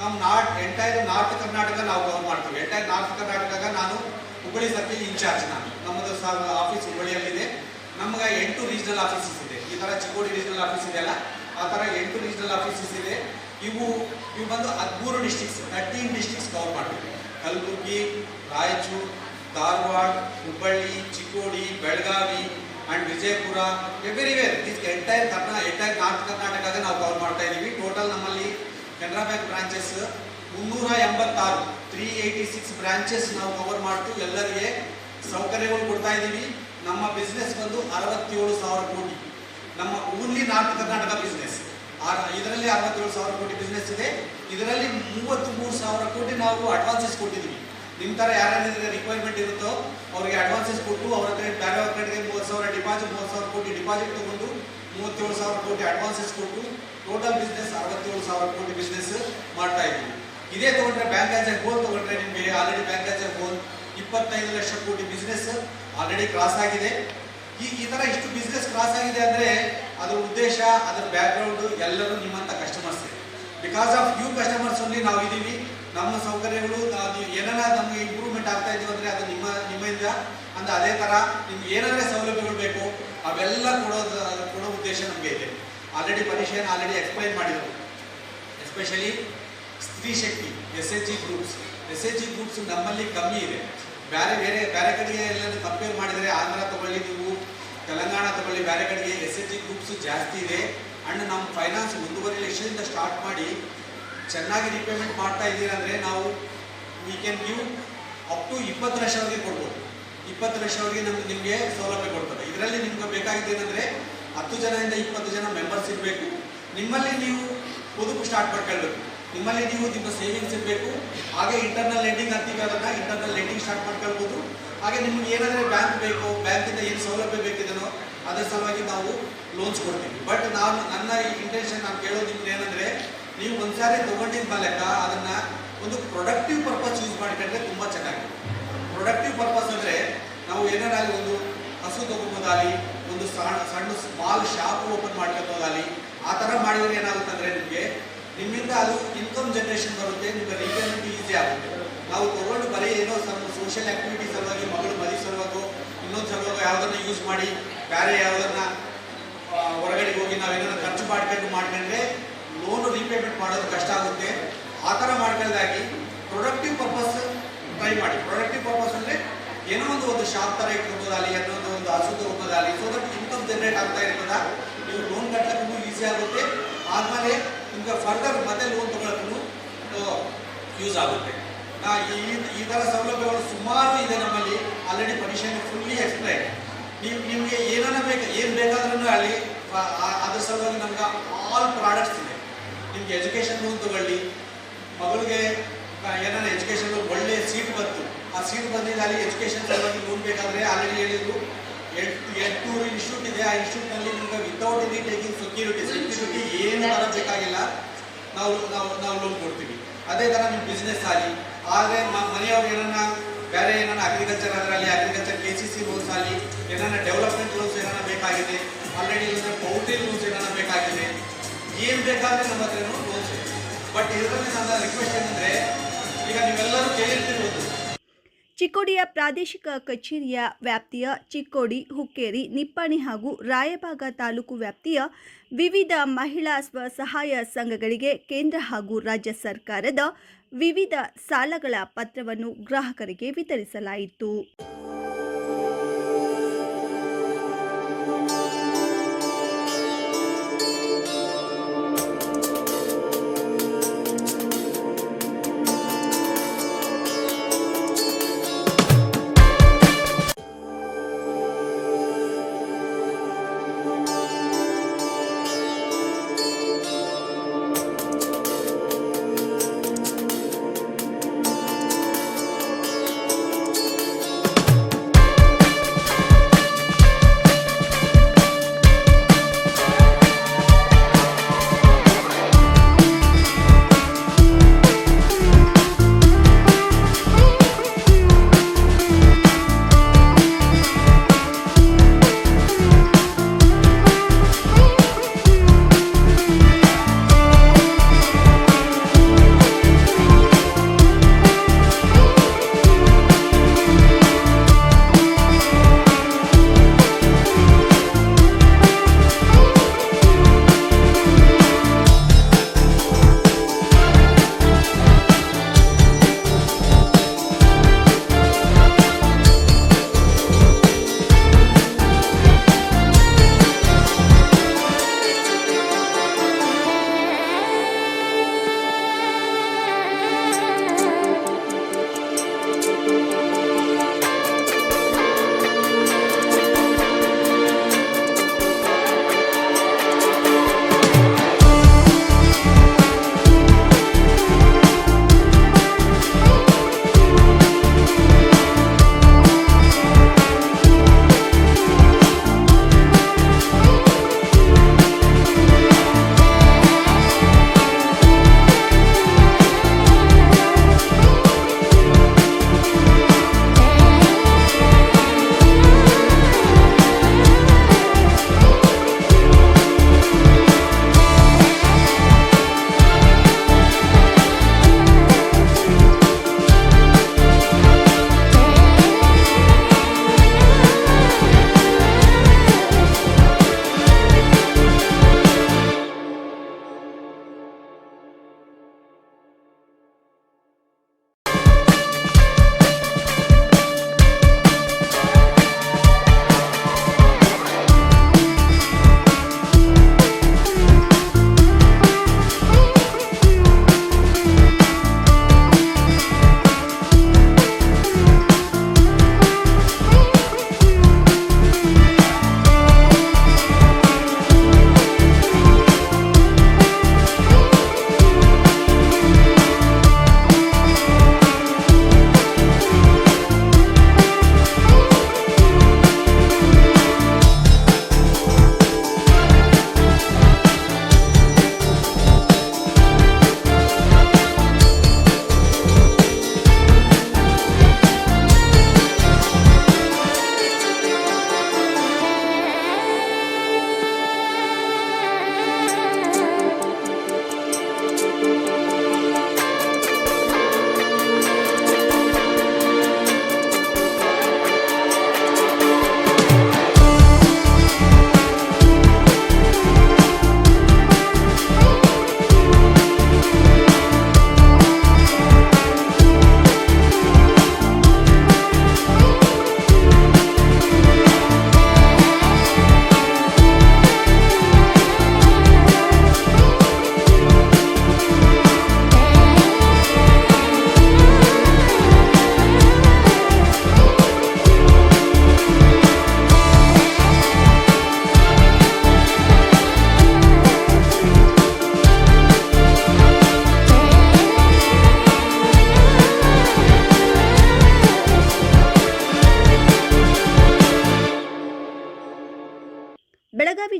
ನಮ್ಮ ನಾರ್ತ್ ಎಂಟೈರ್ ನಾರ್ತ್ ಕರ್ನಾಟಕ ನಾವು ಕವರ್ ಮಾಡ್ತೀವಿ. ಎಂಟೈರ್ ನಾರ್ತ್ ಕರ್ನಾಟಕ ನಾನು ಹುಬ್ಬಳ್ಳಿ ಸರ್ಕಿಲ್ ಇನ್ಚಾರ್ಜ್ ನಾನು. ನಮ್ಮದು ಆಫೀಸ್ ಹುಬ್ಬಳ್ಳಿಯಲ್ಲಿದೆ. ನಮಗೆ ಎಂಟು ರೀಜನಲ್ ಆಫೀಸಸ್ ಇದೆ. ಈ ಥರ ಚಿಕ್ಕೋಡಿ ರೀಜನಲ್ ಆಫೀಸ್ ಇದೆಯಲ್ಲ ಆ ಥರ ಎಂಟು ರೀಜನಲ್ ಆಫೀಸಸ್ ಇದೆ. ಇವು ಇವು ಬಂದು ಹದಿಮೂರು ಡಿಸ್ಟಿಕ್ಸ್ ತರ್ಟೀನ್ ಡಿಸ್ಟಿಕ್ಸ್ ಕವರ್ ಮಾಡ್ತೀವಿ. Kalaburagi, Raichur Dharwad, Hubballi, Chikkodi, Belagavi and Vijayapura everywhere this entire ಕರ್ನಾ entire north ಕರ್ನಾಟಕದ ನಾವು ಕವರ್ ಮಾಡ್ತಾ ಇದ್ದೀವಿ. ಟೋಟಲ್ ನಮ್ಮಲ್ಲಿ ಕೆನರಾ ಬ್ಯಾಂಕ್ ಬ್ರಾಂಚಸ್ ಮುನ್ನೂರ ಎಂಬತ್ತಾರು ತ್ರೀ ಏಯ್ಟಿ ಸಿಕ್ಸ್ ಬ್ರಾಂಚಸ್ ನಾವು ಕವರ್ ಮಾಡ್ತೀವಿ. ಎಲ್ಲರಿಗೆ ಸೌಕರ್ಯಗಳು ಕೊಡ್ತಾ ಇದ್ದೀವಿ. ನಮ್ಮ ಬಿಸ್ನೆಸ್ ಬಂದು ಅರವತ್ತೇಳು ಸಾವಿರ ಕೋಟಿ. ನಮ್ಮ ಓನ್ಲಿ ನಾರ್ತ್ ಕರ್ನಾಟಕ ಬಿಸ್ನೆಸ್ ಇದರಲ್ಲಿ ಅರವತ್ತೇಳು ಸಾವಿರ ಕೋಟಿ ಬಿಸ್ನೆಸ್ ಇದೆ. ಇದರಲ್ಲಿ ಮೂವತ್ತ್ ಮೂರು ಸಾವಿರ ಕೋಟಿ ನಾವು ಅಡ್ವಾನ್ಸಸ್ ಕೊಟ್ಟಿದ್ದೀವಿ. ನಿಮ್ಮ ಥರ ಯಾರ್ಯಾರಿಗೆ ರಿಕ್ವೈರ್ಮೆಂಟ್ ಇರುತ್ತೋ ಅವರಿಗೆ ಅಡ್ವಾನ್ಸಸ್ ಕೊಟ್ಟು ಅವ್ರ ಹತ್ರ ಬೇರೆ ಅವ್ರ ಮೂವತ್ತು ಸಾವಿರ ಡಿಪಾಸಿಟ್ ಮೂವತ್ತು ಸಾವಿರ ಕೋಟಿ ಡಿಪಾಸಿಟ್ ತಗೊಂಡು ಮೂವತ್ತೇಳು ಸಾವಿರ ಕೋಟಿ ಅಡ್ವಾನ್ಸಸ್ ಕೊಟ್ಟು ಟೋಟಲ್ ಬಿಸ್ನೆಸ್ ಅರವತ್ತೇಳು ಸಾವಿರ ಕೋಟಿ ಬಿಸ್ನೆಸ್ ಮಾಡ್ತಾ ಇದ್ದೀವಿ. ಇದೇ ತಗೊಂಡ್ರೆ ಬ್ಯಾಂಕ್ ಆಸ್ ಎ ಹೋಲ್ ತಗೊಂಡ್ರೆ ನಿಮಗೆ ಆಲ್ರೆಡಿ ಬ್ಯಾಂಕ್ ಆಸ್ ಎ ಇಪ್ಪತ್ತೈದು ಲಕ್ಷ ಕೋಟಿ ಬಿಸ್ನೆಸ್ ಆಲ್ರೆಡಿ ಕ್ರಾಸ್ ಆಗಿದೆ. ಈ ಈ ಥರ ಇಷ್ಟು ಬಿಸ್ನೆಸ್ ಕ್ರಾಸ್ ಆಗಿದೆ ಅಂದರೆ ಅದರ ಉದ್ದೇಶ, ಅದರ ಬ್ಯಾಕ್ಗ್ರೌಂಡ್ ಎಲ್ಲರೂ ನಿಮ್ಮಂಥ customers because of you customers ಅಲ್ಲಿ ನಾವು ಇದ್ದೀವಿ ನಮ್ಮ ಸೌಕರ್ಯಗಳು ಅದು ಏನಾರ ನಮಗೆ ಇಂಪ್ರೂವ್ಮೆಂಟ್ ಆಗ್ತಾ ಇದ್ದೀವಿ ಅಂದರೆ ಅದು ನಿಮ್ಮ, ನಿಮ್ಮಿಂದ. ಅಂದ್ರೆ ಅದೇ ಥರ ನಿಮ್ಗೆ ಏನಾದ್ರೆ ಸೌಲಭ್ಯಗಳು ಬೇಕು, ಅವೆಲ್ಲ ಕೊಡೋದು, ಕೊಡೋ ಉದ್ದೇಶ ನಮಗೆ ಇದೆ. ಆಲ್ರೆಡಿ ಪರೀಕ್ಷೆಯನ್ನು ಆಲ್ರೆಡಿ ಎಕ್ಸ್ಪ್ಲೈನ್ ಮಾಡಿದರು. Especially Stree Shakti S H G groups S H G groups ನಮ್ಮಲ್ಲಿ ಕಮ್ಮಿ ಇದೆ. ಬೇರೆ ಬೇರೆ ಬೇರೆ ಕಡೆಗೆ ಎಲ್ಲರೂ ಕಂಪೇರ್ ಮಾಡಿದರೆ ಆಂಧ್ರ ತಗೊಳ್ಳಿ ನೀವು, ತೆಲಂಗಾಣ ತಗೊಳ್ಳಿ ಬೇರೆ ಕಡೆಗೆ ಎಸ್ ಎಚ್ ಜಿ ಗ್ರೂಪ್ಸ್ ಜಾಸ್ತಿ ಇದೆ. ಅಂಡ್ ನಮ್ಮ ಫೈನಾನ್ಸ್ ಒಂದೂವರೆ ಲಕ್ಷದಿಂದ ಸ್ಟಾರ್ಟ್ ಮಾಡಿ ಚೆನ್ನಾಗಿ ರಿಪೇಮೆಂಟ್ ಮಾಡ್ತಾ ಇದ್ದೀರಾ ನಾವು we can give up to ಇಪ್ಪತ್ತು ಲಕ್ಷವರೆಗೆ ಕೊಡ್ಬೋದು. ಇಪ್ಪತ್ತು ಲಕ್ಷವರೆಗೆ ನಮ್ಗೆ ನಿಮಗೆ ಸೌಲಭ್ಯ ಕೊಡ್ತಾರೆ. ಇದರಲ್ಲಿ ನಿಮ್ಗೆ ಏನಂದ್ರೆ ಹತ್ತು ಜನದಿಂದ ಇಪ್ಪತ್ತು ಜನ ಮೆಂಬರ್ಸ್ ಇರಬೇಕು. ನಿಮ್ಮಲ್ಲಿ ನೀವು ಬದುಕು ಸ್ಟಾರ್ಟ್ ಮಾಡ್ಕೊಳ್ಬೇಕು. ನಿಮ್ಮಲ್ಲಿ ನೀವು ನಿಮ್ಮ ಸೇವಿಂಗ್ಸ್ ಇರಬೇಕು. ಹಾಗೆ ಇಂಟರ್ನಲ್ ಲೆಂಡಿಂಗ್ ಅಂತೀವಿ ಅದನ್ನು ಇಂಟರ್ನಲ್ ಲೆಂಡಿಂಗ್ ಸ್ಟಾರ್ಟ್ ಮಾಡ್ಕೊಳ್ಬೋದು. ಹಾಗೆ ನಿಮ್ಗೆ ಏನಾದರೆ ಬ್ಯಾಂಕ್ ಬೇಕು ಬ್ಯಾಂಕಿಂದ ಏನು ಸೌಲಭ್ಯ ಬೇಕಿದೆನೋ ಅದರ ಸಲುವಾಗಿ ನಾವು ಲೋನ್ಸ್ ಕೊಡ್ತೀವಿ. ಬಟ್ ನಾನು, ನನ್ನ ಇಂಟೆನ್ಷನ್ ನಾನು ಕೇಳೋದು ನಿಮ್ಗೆ ಏನಂದರೆ ನೀವು ಒಂದ್ಸಾರಿ ತಗೊಂಡಿದ್ದ ಲೆಕ್ಕ ಅದನ್ನ ಒಂದು ಪ್ರೊಡಕ್ಟಿವ್ ಪರ್ಪಸ್ ಯೂಸ್ ಮಾಡಿಕೊಂಡ್ರೆ ತುಂಬ ಚೆನ್ನಾಗಿದೆ ಪ್ರೊಡಕ್ಟಿವ್ ಪರ್ಪಸ್ ಅಂದರೆ ನಾವು ಏನಾದ್ರೂ ಒಂದು ಹಸು ತಗೋಬೋದಾಗಲಿ ಒಂದು ಸಣ್ಣ ಸಣ್ಣ ಸ್ಮಾಲ್ ಶಾಪ್ ಓಪನ್ ಮಾಡ್ಕೋಬೋದಾಗಲಿ ಆ ಥರ ಮಾಡಿದ್ರೆ ಏನಾಗುತ್ತೆ ಅಂದರೆ ನಿಮಗೆ ನಿಮ್ಮಿಂದ ಅದು ಇನ್ಕಮ್ ಜನರೇಷನ್ ಬರುತ್ತೆ, ನಿಮ್ಗೆ ರೀಪೇಮೆಂಟ್ ಈಸಿ ಆಗುತ್ತೆ. ನಾವು ತಗೊಂಡು ಬರೀ ಏನೋ ಸೋಷಿಯಲ್ ಆಕ್ಟಿವಿಟಿ ಸಲುವಾಗಿ, ಮಗಳು ಮದುವೆ ಸಲುವಾಗೋ, ಇನ್ನೊಂದು ಸಲುವಾಗೋ ಯಾವುದನ್ನ ಯೂಸ್ ಮಾಡಿ, ಬೇರೆ ಯಾವುದನ್ನ ಹೊರಗಡೆ ಹೋಗಿ ನಾವೇನಾದ್ರು ಖರ್ಚು ಮಾಡ್ಕೊಂಡು ಮಾಡ್ಕೊಂಡ್ರೆ ಲೋನ್ ರೀಪೇಮೆಂಟ್ ಮಾಡೋದು ಕಷ್ಟ ಆಗುತ್ತೆ. ಆ ಥರ ಮಾಡ್ಕೊಳ್ಳೋದಾಗಿ ಪ್ರೊಡಕ್ಟಿವ್ ಪರ್ಪಸ್ ಟ್ರೈ ಮಾಡಿ. ಪ್ರೊಡಕ್ಟಿವ್ ಪರ್ಪಸ್ ಅಂದರೆ ಏನೋ ಒಂದು ಒಂದು ಶಾಪ್ ಥರ ಇಟ್ಕೊಬೋದಾಗಲಿ ಅನ್ನೋದು ಒಂದು ಹಸು ಹೋಗೋದಾಗಲಿ ಸೊ ದಟ್ ಇನ್ಕಮ್ ಜನರೇಟ್ ಆಗ್ತಾ ಇರ್ತದ ನೀವು ಲೋನ್ ಕಟ್ಟಲಿಕ್ಕೂ ಈಸಿ ಆಗುತ್ತೆ. ಆದಮೇಲೆ ನಿಮ್ಗೆ ಫರ್ದರ್ ಮತ್ತೆ ಲೋನ್ ತೊಗೊಳಕ್ಕೂ ಯೂಸ್ ಆಗುತ್ತೆ. ಈ ಈ ಥರ ಸೌಲಭ್ಯಗಳು ಸುಮಾರು ಇದೆ ನಮ್ಮಲ್ಲಿ. ಆಲ್ರೆಡಿ ಪರೀಕ್ಷೆ ಫುಲ್ಲಿ ಎಕ್ಸ್ಪ್ಲೈನ್ ನೀವು ನಿಮಗೆ ಏನಾರ ಬೇಕು, ಏನು ಬೇಕಾದ್ರೂ ಅಲ್ಲಿ ಅದ್ರ ಸಲುವಾಗಿ ನಮ್ಗೆ ಆಲ್ ಪ್ರಾಡಕ್ಟ್ಸ್ ನಿಮ್ಗೆ ಎಜುಕೇಷನ್ ಲೋನ್ ತಗೊಳ್ಳಿ. ಮಗಳಿಗೆ ಏನಾರ ಎಜುಕೇಷನ್ ಒಳ್ಳೆ ಸೀಟ್ ಬಂತು. ಆ ಸೀಟ್ ಬಂದಿದ್ದು ಅಲ್ಲಿ ಎಜುಕೇಷನ್ ಸಲುವಾಗಿ ಲೋನ್ ಬೇಕಾದರೆ ಆಲ್ರೆಡಿ ಹೇಳಿದ್ರು. ಎಂಟು ಎಂಟುನೂರು ಇನ್ಸ್ಟಿಟ್ಯೂಟ್ ಇದೆ. ಆ ಇನ್ಸ್ಟಿಟ್ಯೂಟ್ನಲ್ಲಿ ನಿಮ್ಗೆ without any taking security security ಏನು ಮಾಡಬೇಕಾಗಿಲ್ಲ ನಾವು ನಾವು ನಾವು ಲೋನ್ ಕೊಡ್ತೀವಿ. ಅದೇ ಥರ ನಿಮ್ಮ ಬಿಸ್ನೆಸ್ ಆಗಲಿ ಆದರೆ ಮನೆಯವ್ರು ಏನನ್ನ ಬೇರೆ ಏನಾರ ಅಗ್ರಿಕಲ್ಚರ್ ಅದರಲ್ಲಿ agriculture K C C loans ಆಗಲಿ ಏನಾರ ಡೆವಲಪ್ಮೆಂಟ್ ಲೋನ್ಸ್ ಏನಾರ ಬೇಕಾಗಿದೆ. ಆಲ್ರೆಡಿ ಪೌಲ್ಟ್ರಿ ಲೋನ್ಸ್ ಏನಾರ ಬೇಕಾಗಿದೆ. ಏನು ಬೇಕಾದ್ರೆ ನಮ್ಮ ಹತ್ರ ಬಟ್ ಇದರಲ್ಲಿ ನನ್ನ ರಿಕ್ವೆಸ್ಟ್ ಏನಂದ್ರೆ, ಈಗ ನೀವೆಲ್ಲರೂ ಕೇಳಿರ್ತಿರ್ಬೋದು. ಚಿಕ್ಕೋಡಿಯ ಪ್ರಾದೇಶಿಕ ಕಚೇರಿಯ ವ್ಯಾಪ್ತಿಯ ಚಿಕ್ಕೋಡಿ, ಹುಕ್ಕೇರಿ, ನಿಪ್ಪಾಣಿ ಹಾಗೂ ರಾಯಬಾಗ ತಾಲೂಕು ವ್ಯಾಪ್ತಿಯ ವಿವಿಧ ಮಹಿಳಾ ಸ್ವಸಹಾಯ ಸಂಘಗಳಿಗೆ ಕೇಂದ್ರ ಹಾಗೂ ರಾಜ್ಯ ಸರ್ಕಾರದ ವಿವಿಧ ಸಾಲಗಳ ಪತ್ರವನ್ನು ಗ್ರಾಹಕರಿಗೆ ವಿತರಿಸಲಾಯಿತು.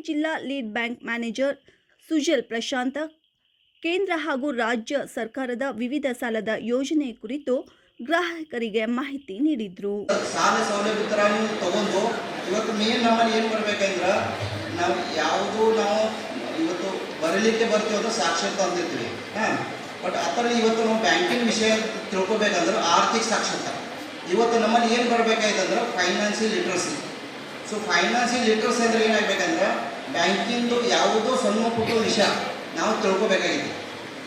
ಜಿಲ್ಲಾ lead bank manager Sujal Prashanth, ಕೇಂದ್ರ ಹಾಗೂ ರಾಜ್ಯ ಸರ್ಕಾರದ ವಿವಿಧ ಸಾಲದ ಯೋಜನೆ ಕುರಿತು ಗ್ರಾಹಕರಿಗೆ ಮಾಹಿತಿ ನೀಡಿದ್ರು. ಸಾಲ ಸೌಲಭ್ಯ ಥರ ತಗೊಂಡು, ಇವತ್ತು ಮೇನ್ ನಮ್ಮಲ್ಲಿ ಏನು ಬರ್ಬೇಕಂದ್ರೆ, ನಾವು ಯಾವುದು ನಾವು ಇವತ್ತು ಬರಲಿಕ್ಕೆ ಬರ್ತೀವಿ ಅಂದ್ರೆ ಸಾಕ್ಷರತೆ ಅಂದಿರ್ತೀವಿ. ಬಟ್ ಆ ಥರ ಇವತ್ತು ನಾವು ಬ್ಯಾಂಕಿಂಗ್ ವಿಷಯ ತಿಳ್ಕೊಬೇಕಂದ್ರೆ ಆರ್ಥಿಕ ಸಾಕ್ಷರತೆ. ಇವತ್ತು ನಮ್ಮಲ್ಲಿ ಏನು ಬರಬೇಕಾಯ್ತಂದ್ರೆ financial literacy so financial literacy ಅಂದ್ರೆ ಏನಾಗಬೇಕಂದ್ರೆ ಬ್ಯಾಂಕಿಂದು ಯಾವುದೋ ಸಣ್ಣ ಪುಟ್ಟ ವಿಷಯ ನಾವು ತಿಳ್ಕೊಬೇಕಾಗಿದೆ.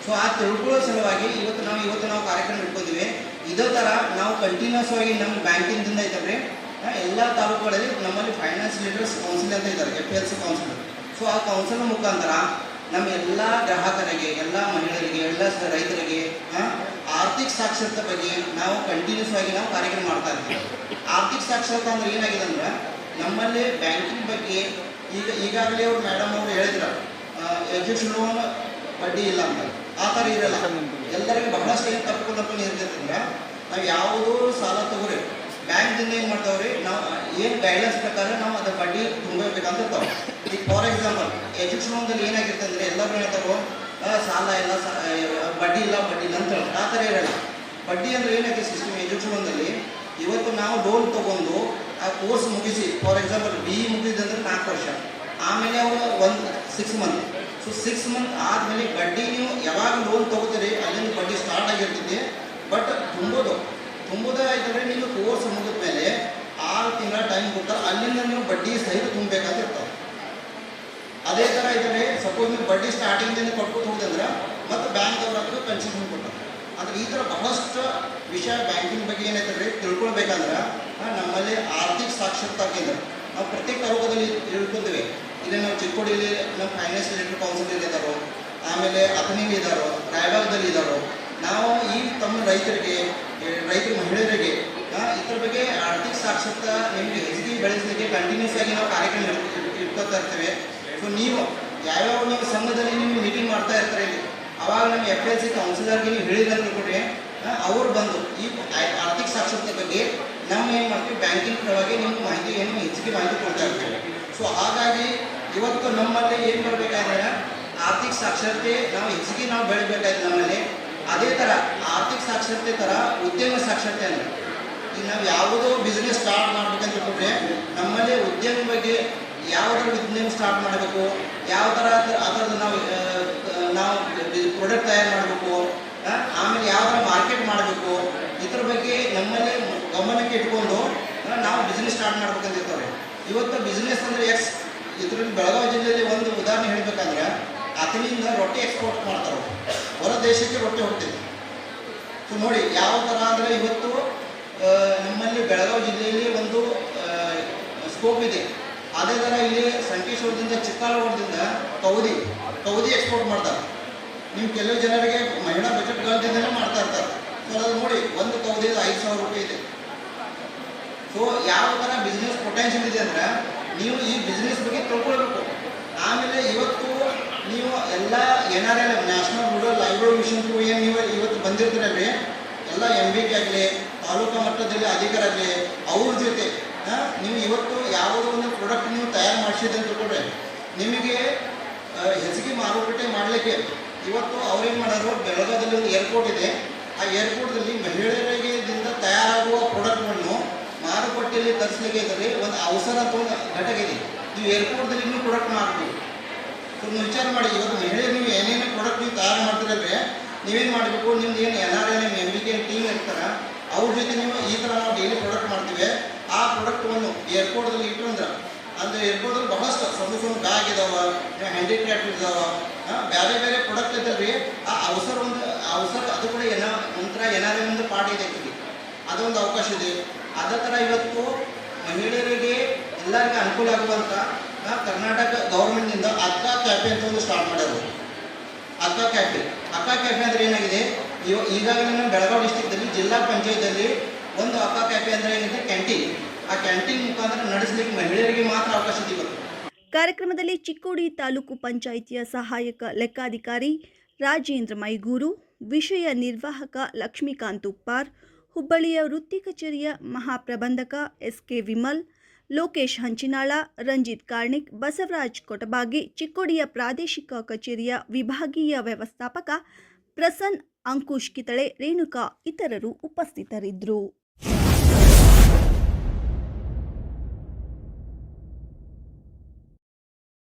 ಸೊ ಆ ತಿಳ್ಕೊಳ್ಳೋ ಸಲುವಾಗಿ ಇವತ್ತು ನಾವು ಇವತ್ತು ನಾವು ಕಾರ್ಯಕ್ರಮ ಇಟ್ಕೊಂಡಿವಿ. ಇದೇ ಥರ ನಾವು ಕಂಟಿನ್ಯೂಸ್ ಆಗಿ ನಮ್ಮ ಬ್ಯಾಂಕಿಂದಿಂದ ಇದ್ದಾರೆ. ಎಲ್ಲ ತಾಲೂಕುಗಳಲ್ಲಿ ನಮ್ಮಲ್ಲಿ ಫೈನಾನ್ಸ್ ಲೀಡರ್ಸ್ ಕೌನ್ಸಿಲ್ ಅಂತ ಇದ್ದಾರೆ F L C council so ಆ ಕೌನ್ಸಿಲ್ ಮುಖಾಂತರ ನಮ್ಮ ಎಲ್ಲ ಗ್ರಾಹಕರಿಗೆ, ಎಲ್ಲ ಮಹಿಳೆಯರಿಗೆ, ಎಲ್ಲ ರೈತರಿಗೆ ಆರ್ಥಿಕ ಸಾಕ್ಷರತೆ ಬಗ್ಗೆ ನಾವು ಕಂಟಿನ್ಯೂಸ್ ಆಗಿ ನಾವು ಕಾರ್ಯಕ್ರಮ ಮಾಡ್ತಾ ಇದ್ದೀವಿ. ಆರ್ಥಿಕ ಸಾಕ್ಷರತೆ ಅಂದ್ರೆ ಏನಾಗಿದೆ ಅಂದ್ರೆ ನಮ್ಮಲ್ಲಿ ಬ್ಯಾಂಕಿಂಗ್ ಬಗ್ಗೆ ಈಗ ಈಗಾಗಲೇ ಅವ್ರು ಮೇಡಮ್ ಅವರು ಹೇಳಿದ್ರು ಎಜುಕೇಷನ್ ಲೋನ್ ಬಡ್ಡಿ ಇಲ್ಲ ಅಂತ. ಆ ಥರ ಇರಲ್ಲ. ಎಲ್ಲರಿಗೂ ಬಹಳಷ್ಟು ಏನು ತಪ್ಪು ತಪ್ಪು ಇರ್ತೈತಂದ್ರೆ, ನಾವು ಯಾವುದೋ ಸಾಲ ತಗೋರಿ. ಬ್ಯಾಂಕ್ದಿಂದ ಏನು ಮಾಡ್ತಾವ್ರಿ, ನಾವು ಏನು ಗೈಡ್ಲೈನ್ಸ್ ಪ್ರಕಾರ ನಾವು ಅದ್ರ ಬಡ್ಡಿ ತುಂಬಬೇಕಂತ ಇರ್ತಾವೆ. ಈಗ ಫಾರ್ ಎಕ್ಸಾಂಪಲ್ ಎಜುಕೇಷನ್ ಲೋನ್ದಲ್ಲಿ ಏನಾಗಿರುತ್ತೆ ಅಂದರೆ ಎಲ್ಲರೂ ಹೇಳ್ತಾರೋ ಸಾಲ ಇಲ್ಲ ಬಡ್ಡಿ ಇಲ್ಲ ಬಡ್ಡಿ ಇಲ್ಲ ಅಂತ ಹೇಳ್ತಾರೆ. ಆ ಥರ ಇರಲ್ಲ. ಬಡ್ಡಿ ಅಂದರೆ ಏನಾಗಿದೆ ಸಿಸ್ಟಮ್ ಎಜುಕೇಷನ್ ಲೋನ್ದಲ್ಲಿ ಇವತ್ತು ನಾವು ಲೋನ್ ತಗೊಂಡು ಆ ಕೋರ್ಸ್ ಮುಗಿಸಿ ಫಾರ್ ಎಕ್ಸಾಂಪಲ್ ಬಿ ಇ ಮುಗಿದಂದ್ರೆ ನಾಲ್ಕು ವರ್ಷ. ಆಮೇಲೆ ಅವರು ಒಂದು six month so six month ಆದಮೇಲೆ ಬಡ್ಡಿ ನೀವು ಯಾವಾಗ ಲೋನ್ ತೊಗೋತೀರಿ, ಅಲ್ಲಿಂದ ಬಡ್ಡಿ ಸ್ಟಾರ್ಟ್ ಆಗಿರ್ತೈತಿ. ಬಟ್ ತುಂಬೋದು. ತುಂಬೋದೇ ಆಯ್ತಂದ್ರೆ ನೀವು ಕೋರ್ಸ್ ಮುಗಿದ ಮೇಲೆ ಆರು ತಿಂಗಳ ಟೈಮ್ ಕೊಡ್ತಾರೆ ಅಲ್ಲಿಂದ ನೀವು ಬಡ್ಡಿ ಸಹಿತ ತುಂಬಬೇಕಾಗಿರ್ತಾವೆ. ಅದೇ ಥರ ಇದ್ದಾರೆ ಸಪೋಸ್ ನೀವು ಬಡ್ಡಿ ಸ್ಟಾರ್ಟಿಂಗ್ದಿಂದ ಕೊಟ್ಬಿಟ್ಟು ಹೋದಂದ್ರೆ ಮತ್ತು ಬ್ಯಾಂಕ್ದವ್ರ ಹತ್ರ ಪೆನ್ಷನ್ ಕೊಡ್ತಾರೆ. ಅಂದ್ರೆ ಈ ಥರ ಬಹಳಷ್ಟು ವಿಷಯ ಬ್ಯಾಂಕಿಂಗ್ ಬಗ್ಗೆ ಏನೈತೆ ರೀ ತಿಳ್ಕೊಳ್ಬೇಕಂದ್ರೆ ನಮ್ಮಲ್ಲಿ ಆರ್ಥಿಕ ಸಾಕ್ಷರತಾ ಕೇಂದ್ರ, ನಾವು ಪ್ರತ್ಯೇಕ ತಾಲೂಕದಲ್ಲಿ ತಿಳ್ಕೊತೀವಿ. ಇಲ್ಲಿ ನಾವು ಚಿಕ್ಕೋಡಿಲಿ ನಮ್ಮ ಫೈನಾನ್ಸ್ ರಿಲೇಟೆಡ್ ಕೌನ್ಸಿಲ್ ಇದ್ದಾರೋ, ಆಮೇಲೆ ಅಥಣಿಲಿ ಇದ್ದಾರೋ, ರಾಯಬಾಗದಲ್ಲಿ ಇದ್ದಾರೋ, ನಾವು ಈ ತಮ್ಮ ರೈತರಿಗೆ ರೈತರ ಮಹಿಳೆಯರಿಗೆ ಇದ್ರ ಬಗ್ಗೆ ಆರ್ಥಿಕ ಸಾಕ್ಷರತಾ ನಿಮಗೆ ಹೆಚ್ಚಿಗೆ ಬೆಳೆಸಲಿಕ್ಕೆ ಕಂಟಿನ್ಯೂಸ್ ಆಗಿ ನಾವು ಕಾರ್ಯಕ್ರಮ ಇಟ್ಕೊತಾ ಇರ್ತೇವೆ. ಸೊ ನೀವು ಯಾವ್ಯಾವ ನೀವು ಸಂಘದಲ್ಲಿ ನೀವು ಮೀಟಿಂಗ್ ಮಾಡ್ತಾ ಇರ್ತಾರೆ ಇಲ್ಲಿ? ಅವಾಗ ನಮ್ಮ ಎಫ್ ಎಲ್ ಸಿ ಕೌನ್ಸಿಲರ್ಗೆ ನೀವು ಹೇಳಿದ್ರೆ ಅವ್ರು ಬಂದು ಈ ಆರ್ಥಿಕ ಸಾಕ್ಷರತೆ ಬಗ್ಗೆ ನಾವು ಏನು ಮಾಡ್ತೀವಿ ಬ್ಯಾಂಕಿಂಗ್ ಪರವಾಗಿ ನಿಮ್ಗೆ ಮಾಹಿತಿ ಏನು ಹೆಚ್ಚಿಗೆ ಮಾಹಿತಿ ಕೊಡ್ತಾ ಇರ್ತೀವಿ. ಸೊ ಹಾಗಾಗಿ ಇವತ್ತು ನಮ್ಮಲ್ಲಿ ಏನು ಬರಬೇಕಾದ್ರೆ ಆರ್ಥಿಕ ಸಾಕ್ಷರತೆ ನಾವು ಹೆಚ್ಚಿಗೆ ನಾವು ಬೆಳಿಬೇಕಾಯ್ತು ನಮ್ಮಲ್ಲಿ. ಅದೇ ಥರ ಆರ್ಥಿಕ ಸಾಕ್ಷರತೆ ಥರ ಉದ್ಯಮ ಸಾಕ್ಷರತೆ ಅಂದರೆ, ಈಗ ನಾವು ಯಾವುದೋ ಬಿಸ್ನೆಸ್ ಸ್ಟಾರ್ಟ್ ಮಾಡ್ಬೇಕಂತ ಕೊಟ್ಟರೆ ನಮ್ಮಲ್ಲಿ ಉದ್ಯಮ ಬಗ್ಗೆ ಯಾವ ಥರ ಉದ್ಯಮ ಸ್ಟಾರ್ಟ್ ಮಾಡಬೇಕು, ಯಾವ ಥರ ಅದರದ್ದು ನಾವು ನಾವು ಪ್ರಾಡಕ್ಟ್ ತಯಾರು ಮಾಡಬೇಕು ಆಮೇಲೆ ಯಾವ ಮಾರ್ಕೆಟ್ ಮಾಡಬೇಕು, ಇದ್ರ ಬಗ್ಗೆ ನಮ್ಮಲ್ಲಿ ಗಮನಕ್ಕೆ ಇಟ್ಕೊಂಡು ನಾವು ಬಿಸ್ನೆಸ್ ಸ್ಟಾರ್ಟ್ ಮಾಡ್ಬೇಕಂತ ಇರ್ತಾರೆ ಇವತ್ತು ಬಿಸ್ನೆಸ್ ಅಂದರೆ ಎಕ್ಸ್, ಇದ್ರಲ್ಲಿ ಬೆಳಗಾವಿ ಜಿಲ್ಲೆಯಲ್ಲಿ ಒಂದು ಉದಾಹರಣೆ ಹೇಳ್ಬೇಕಂದ್ರೆ ಅತನಿಂದ ರೊಟ್ಟಿ ಎಕ್ಸ್ಪೋರ್ಟ್ ಮಾಡ್ತಾರೆ ಹೊರ ದೇಶಕ್ಕೆ ರೊಟ್ಟಿ ಹೋಗ್ತಿದೆ. ನೋಡಿ, ಯಾವ ಥರ ಅಂದರೆ ಇವತ್ತು ನಮ್ಮಲ್ಲಿ ಬೆಳಗಾವಿ ಜಿಲ್ಲೆಯಲ್ಲಿ ಒಂದು ಸ್ಕೋಪ್ ಇದೆ. ಅದೇ ಥರ ಇಲ್ಲಿ ಸಂಕೇಶ್ವರದಿಂದ ಚಿಕ್ಕಾಲಗೋಡದಿಂದ ಕೌದಿ. ಕೌದಿ ಎಕ್ಸ್ಪೋರ್ಟ್ ಮಾಡ್ತಾರೆ. ನೀವು ಕೆಲವು ಜನರಿಗೆ ಮಹಿಳಾ ಬಜೆಟ್ಗಳಿಂದಲೇ ಮಾಡ್ತಾ ಇರ್ತಾರೆ. ಸೊ ಅದು ನೋಡಿ, ಒಂದು ಕೌದಿ ಐದು ಸಾವಿರ ರೂಪಾಯಿ ಇದೆ. ಸೊ ಯಾವ ಥರ ಬಿಸ್ನೆಸ್ ಪೊಟೆನ್ಷಿಯಲ್ ಇದೆ ಅಂದ್ರೆ, ನೀವು ಈ ಬಿಸ್ನೆಸ್ ಬಗ್ಗೆ ತಿಳ್ಕೊಳ್ಬೇಕು. ಆಮೇಲೆ ಇವತ್ತು ನೀವು ಎಲ್ಲ N R L national rural livelihood mission through ಏನು ನೀವು ಇವತ್ತು ಬಂದಿರ್ತೀರಲ್ರಿ ಎಲ್ಲ ಎಂ ಬಿ ಕೆ ಆಗಲಿ, ತಾಲೂಕಾ ಮಟ್ಟದಲ್ಲಿ ಅಧಿಕಾರ ಆಗಲಿ, ಅವ್ರ ಜೊತೆ ನೀವು ಇವತ್ತು ಯಾವುದೋ ಒಂದು ಪ್ರಾಡಕ್ಟ್ ನೀವು ತಯಾರು ಮಾಡಿಸಿದ್ರೆ ಅಂತ ತಿಳ್ಕೊಳ್ರಿ ನಿಮಗೆ ಹೆಚ್ಚಿಗೆ ಮಾರುಕಟ್ಟೆ ಮಾಡಲಿಕ್ಕೆ. ಇವತ್ತು ಅವ್ರೇನು ಮಾಡೋರು ಬೆಳಗಾದಲ್ಲಿ ಒಂದು ಏರ್ಪೋರ್ಟ್ ಇದೆ. ಆ ಏರ್ಪೋರ್ಟ್ದಲ್ಲಿ ಮಹಿಳೆಯರಿಗೆ ದಿಂದ ತಯಾರಾಗುವ ಪ್ರಾಡಕ್ಟ್ಗಳನ್ನು ಮಾರುಕಟ್ಟೆಯಲ್ಲಿ ತರಿಸಲಿಕ್ಕೆ ಇದ್ದರೆ. ಒಂದು ಅವಸರ ಒಂದು ಘಟಕ ಇದೆ. ನೀವು ಏರ್ಪೋರ್ಟ್ದಲ್ಲಿ ಇನ್ನೂ ಪ್ರಾಡಕ್ಟ್ ಮಾಡಬೇಕು ಒಂದು ನೀವು ವಿಚಾರ ಮಾಡಿ. ಇವತ್ತು ಮಹಿಳೆಯರು ನೀವು ಏನೇನು ಪ್ರಾಡಕ್ಟ್ ನೀವು ತಯಾರು ಅಂದರೆ, ನೀವೇನು ಮಾಡಬೇಕು? ನಿಮ್ದು ಏನು N R N M M team ಇರ್ತಾರೆ, ಅವ್ರ ಜೊತೆ ನೀವು ಈ ಥರ ನಾವು ಡೈಲಿ ಪ್ರಾಡಕ್ಟ್ ಮಾಡ್ತೀವಿ. ಆ ಪ್ರಾಡಕ್ಟನ್ನು ಏರ್ಪೋರ್ಟ್ದಲ್ಲಿ ಇಟ್ಟು ಅಂದರೆ ಏರ್ಪೋರ್ಟ್ದಲ್ಲಿ ಬಹಳಷ್ಟು ಸಣ್ಣ ಸಣ್ಣ ಬ್ಯಾಗ್ ಇದಾವ ಹ್ಯಾಂಡಿಕ್ರಾಫ್ಟ್ ಇದಾವ ಬೇರೆ ಬೇರೆ ಪ್ರಾಡಕ್ಟ್ ಇದ್ದಲ್ರಿ ಆ ಅವಸರ ಒಂದು, ಅವಸರ, ಅದು ಕೂಡ ಏನ, ನಂತರ ಏನಾರೇ ಒಂದು ಪಾಠ ಇದೆ. ಅದೊಂದು ಅವಕಾಶ ಇದೆ. ಅದೇ ಥರ ಇವತ್ತು ಮಹಿಳೆಯರಿಗೆ ಎಲ್ಲರಿಗೂ ಅನುಕೂಲ ಆಗುವಂಥ ಕರ್ನಾಟಕ ಗೌರ್ಮೆಂಟ್ನಿಂದ ಅಕ್ಕ ಕ್ಯಾಫೆ ಅಂತ ಒಂದು ಸ್ಟಾರ್ಟ್ ಮಾಡೋದು ಅಕ್ಕ ಕ್ಯಾಫೆ ಅಕ್ಕ ಕ್ಯಾಫೆ ಅಂದ್ರೆ ಏನಾಗಿದೆ? ಇವ- ಈಗಾಗಲೇ ಬೆಳಗಾವಿ ಡಿಸ್ಟಿಕ್ದಲ್ಲಿ ಜಿಲ್ಲಾ ಪಂಚಾಯತಲ್ಲಿ ಒಂದು ಅಕ್ಕ ಕ್ಯಾಫೆ ಅಂದ್ರೆ ಏನಿದೆ? ಕ್ಯಾಂಟೀನ್ ಆ ಕ್ಯಾಂಟೀನ್ ಮುಖಾಂತರ ನಡೆಸಲಿಕ್ಕೆ ಮಹಿಳೆಯರಿಗೆ ಮಾತ್ರ ಅವಕಾಶ ಇದೆ ಕಾರ್ಯಕ್ರಮದಲ್ಲಿ ಚಿಕ್ಕೋಡಿ ತಾಲೂಕು ಪಂಚಾಯಿತಿಯ ಸಹಾಯಕ ಲೆಕ್ಕಾಧಿಕಾರಿ ರಾಜೇಂದ್ರ ಮೈಗೂರು, ವಿಷಯ ನಿರ್ವಾಹಕ ಲಕ್ಷ್ಮೀಕಾಂತ್ ಉಪ್ಪಾರ್, ಹುಬ್ಬಳ್ಳಿಯ ವೃತ್ತಿ ಕಚೇರಿಯ ಮಹಾಪ್ರಬಂಧಕ ಎಸ್ ಕೆ ವಿಮಲ್, ಲೋಕೇಶ್ ಹಂಚಿನಾಳ, ರಂಜಿತ್ ಕಾರ್ಣಿಕ್, ಬಸವರಾಜ್ ಕೊಟಬಾಗಿ, ಚಿಕ್ಕೋಡಿಯ ಪ್ರಾದೇಶಿಕ ಕಚೇರಿಯ ವಿಭಾಗೀಯ ವ್ಯವಸ್ಥಾಪಕ ಪ್ರಸನ್ ಅಂಕುಶ್ ಕಿತಳೆ, ರೇಣುಕಾ ಇತರರು ಉಪಸ್ಥಿತರಿದ್ದರು.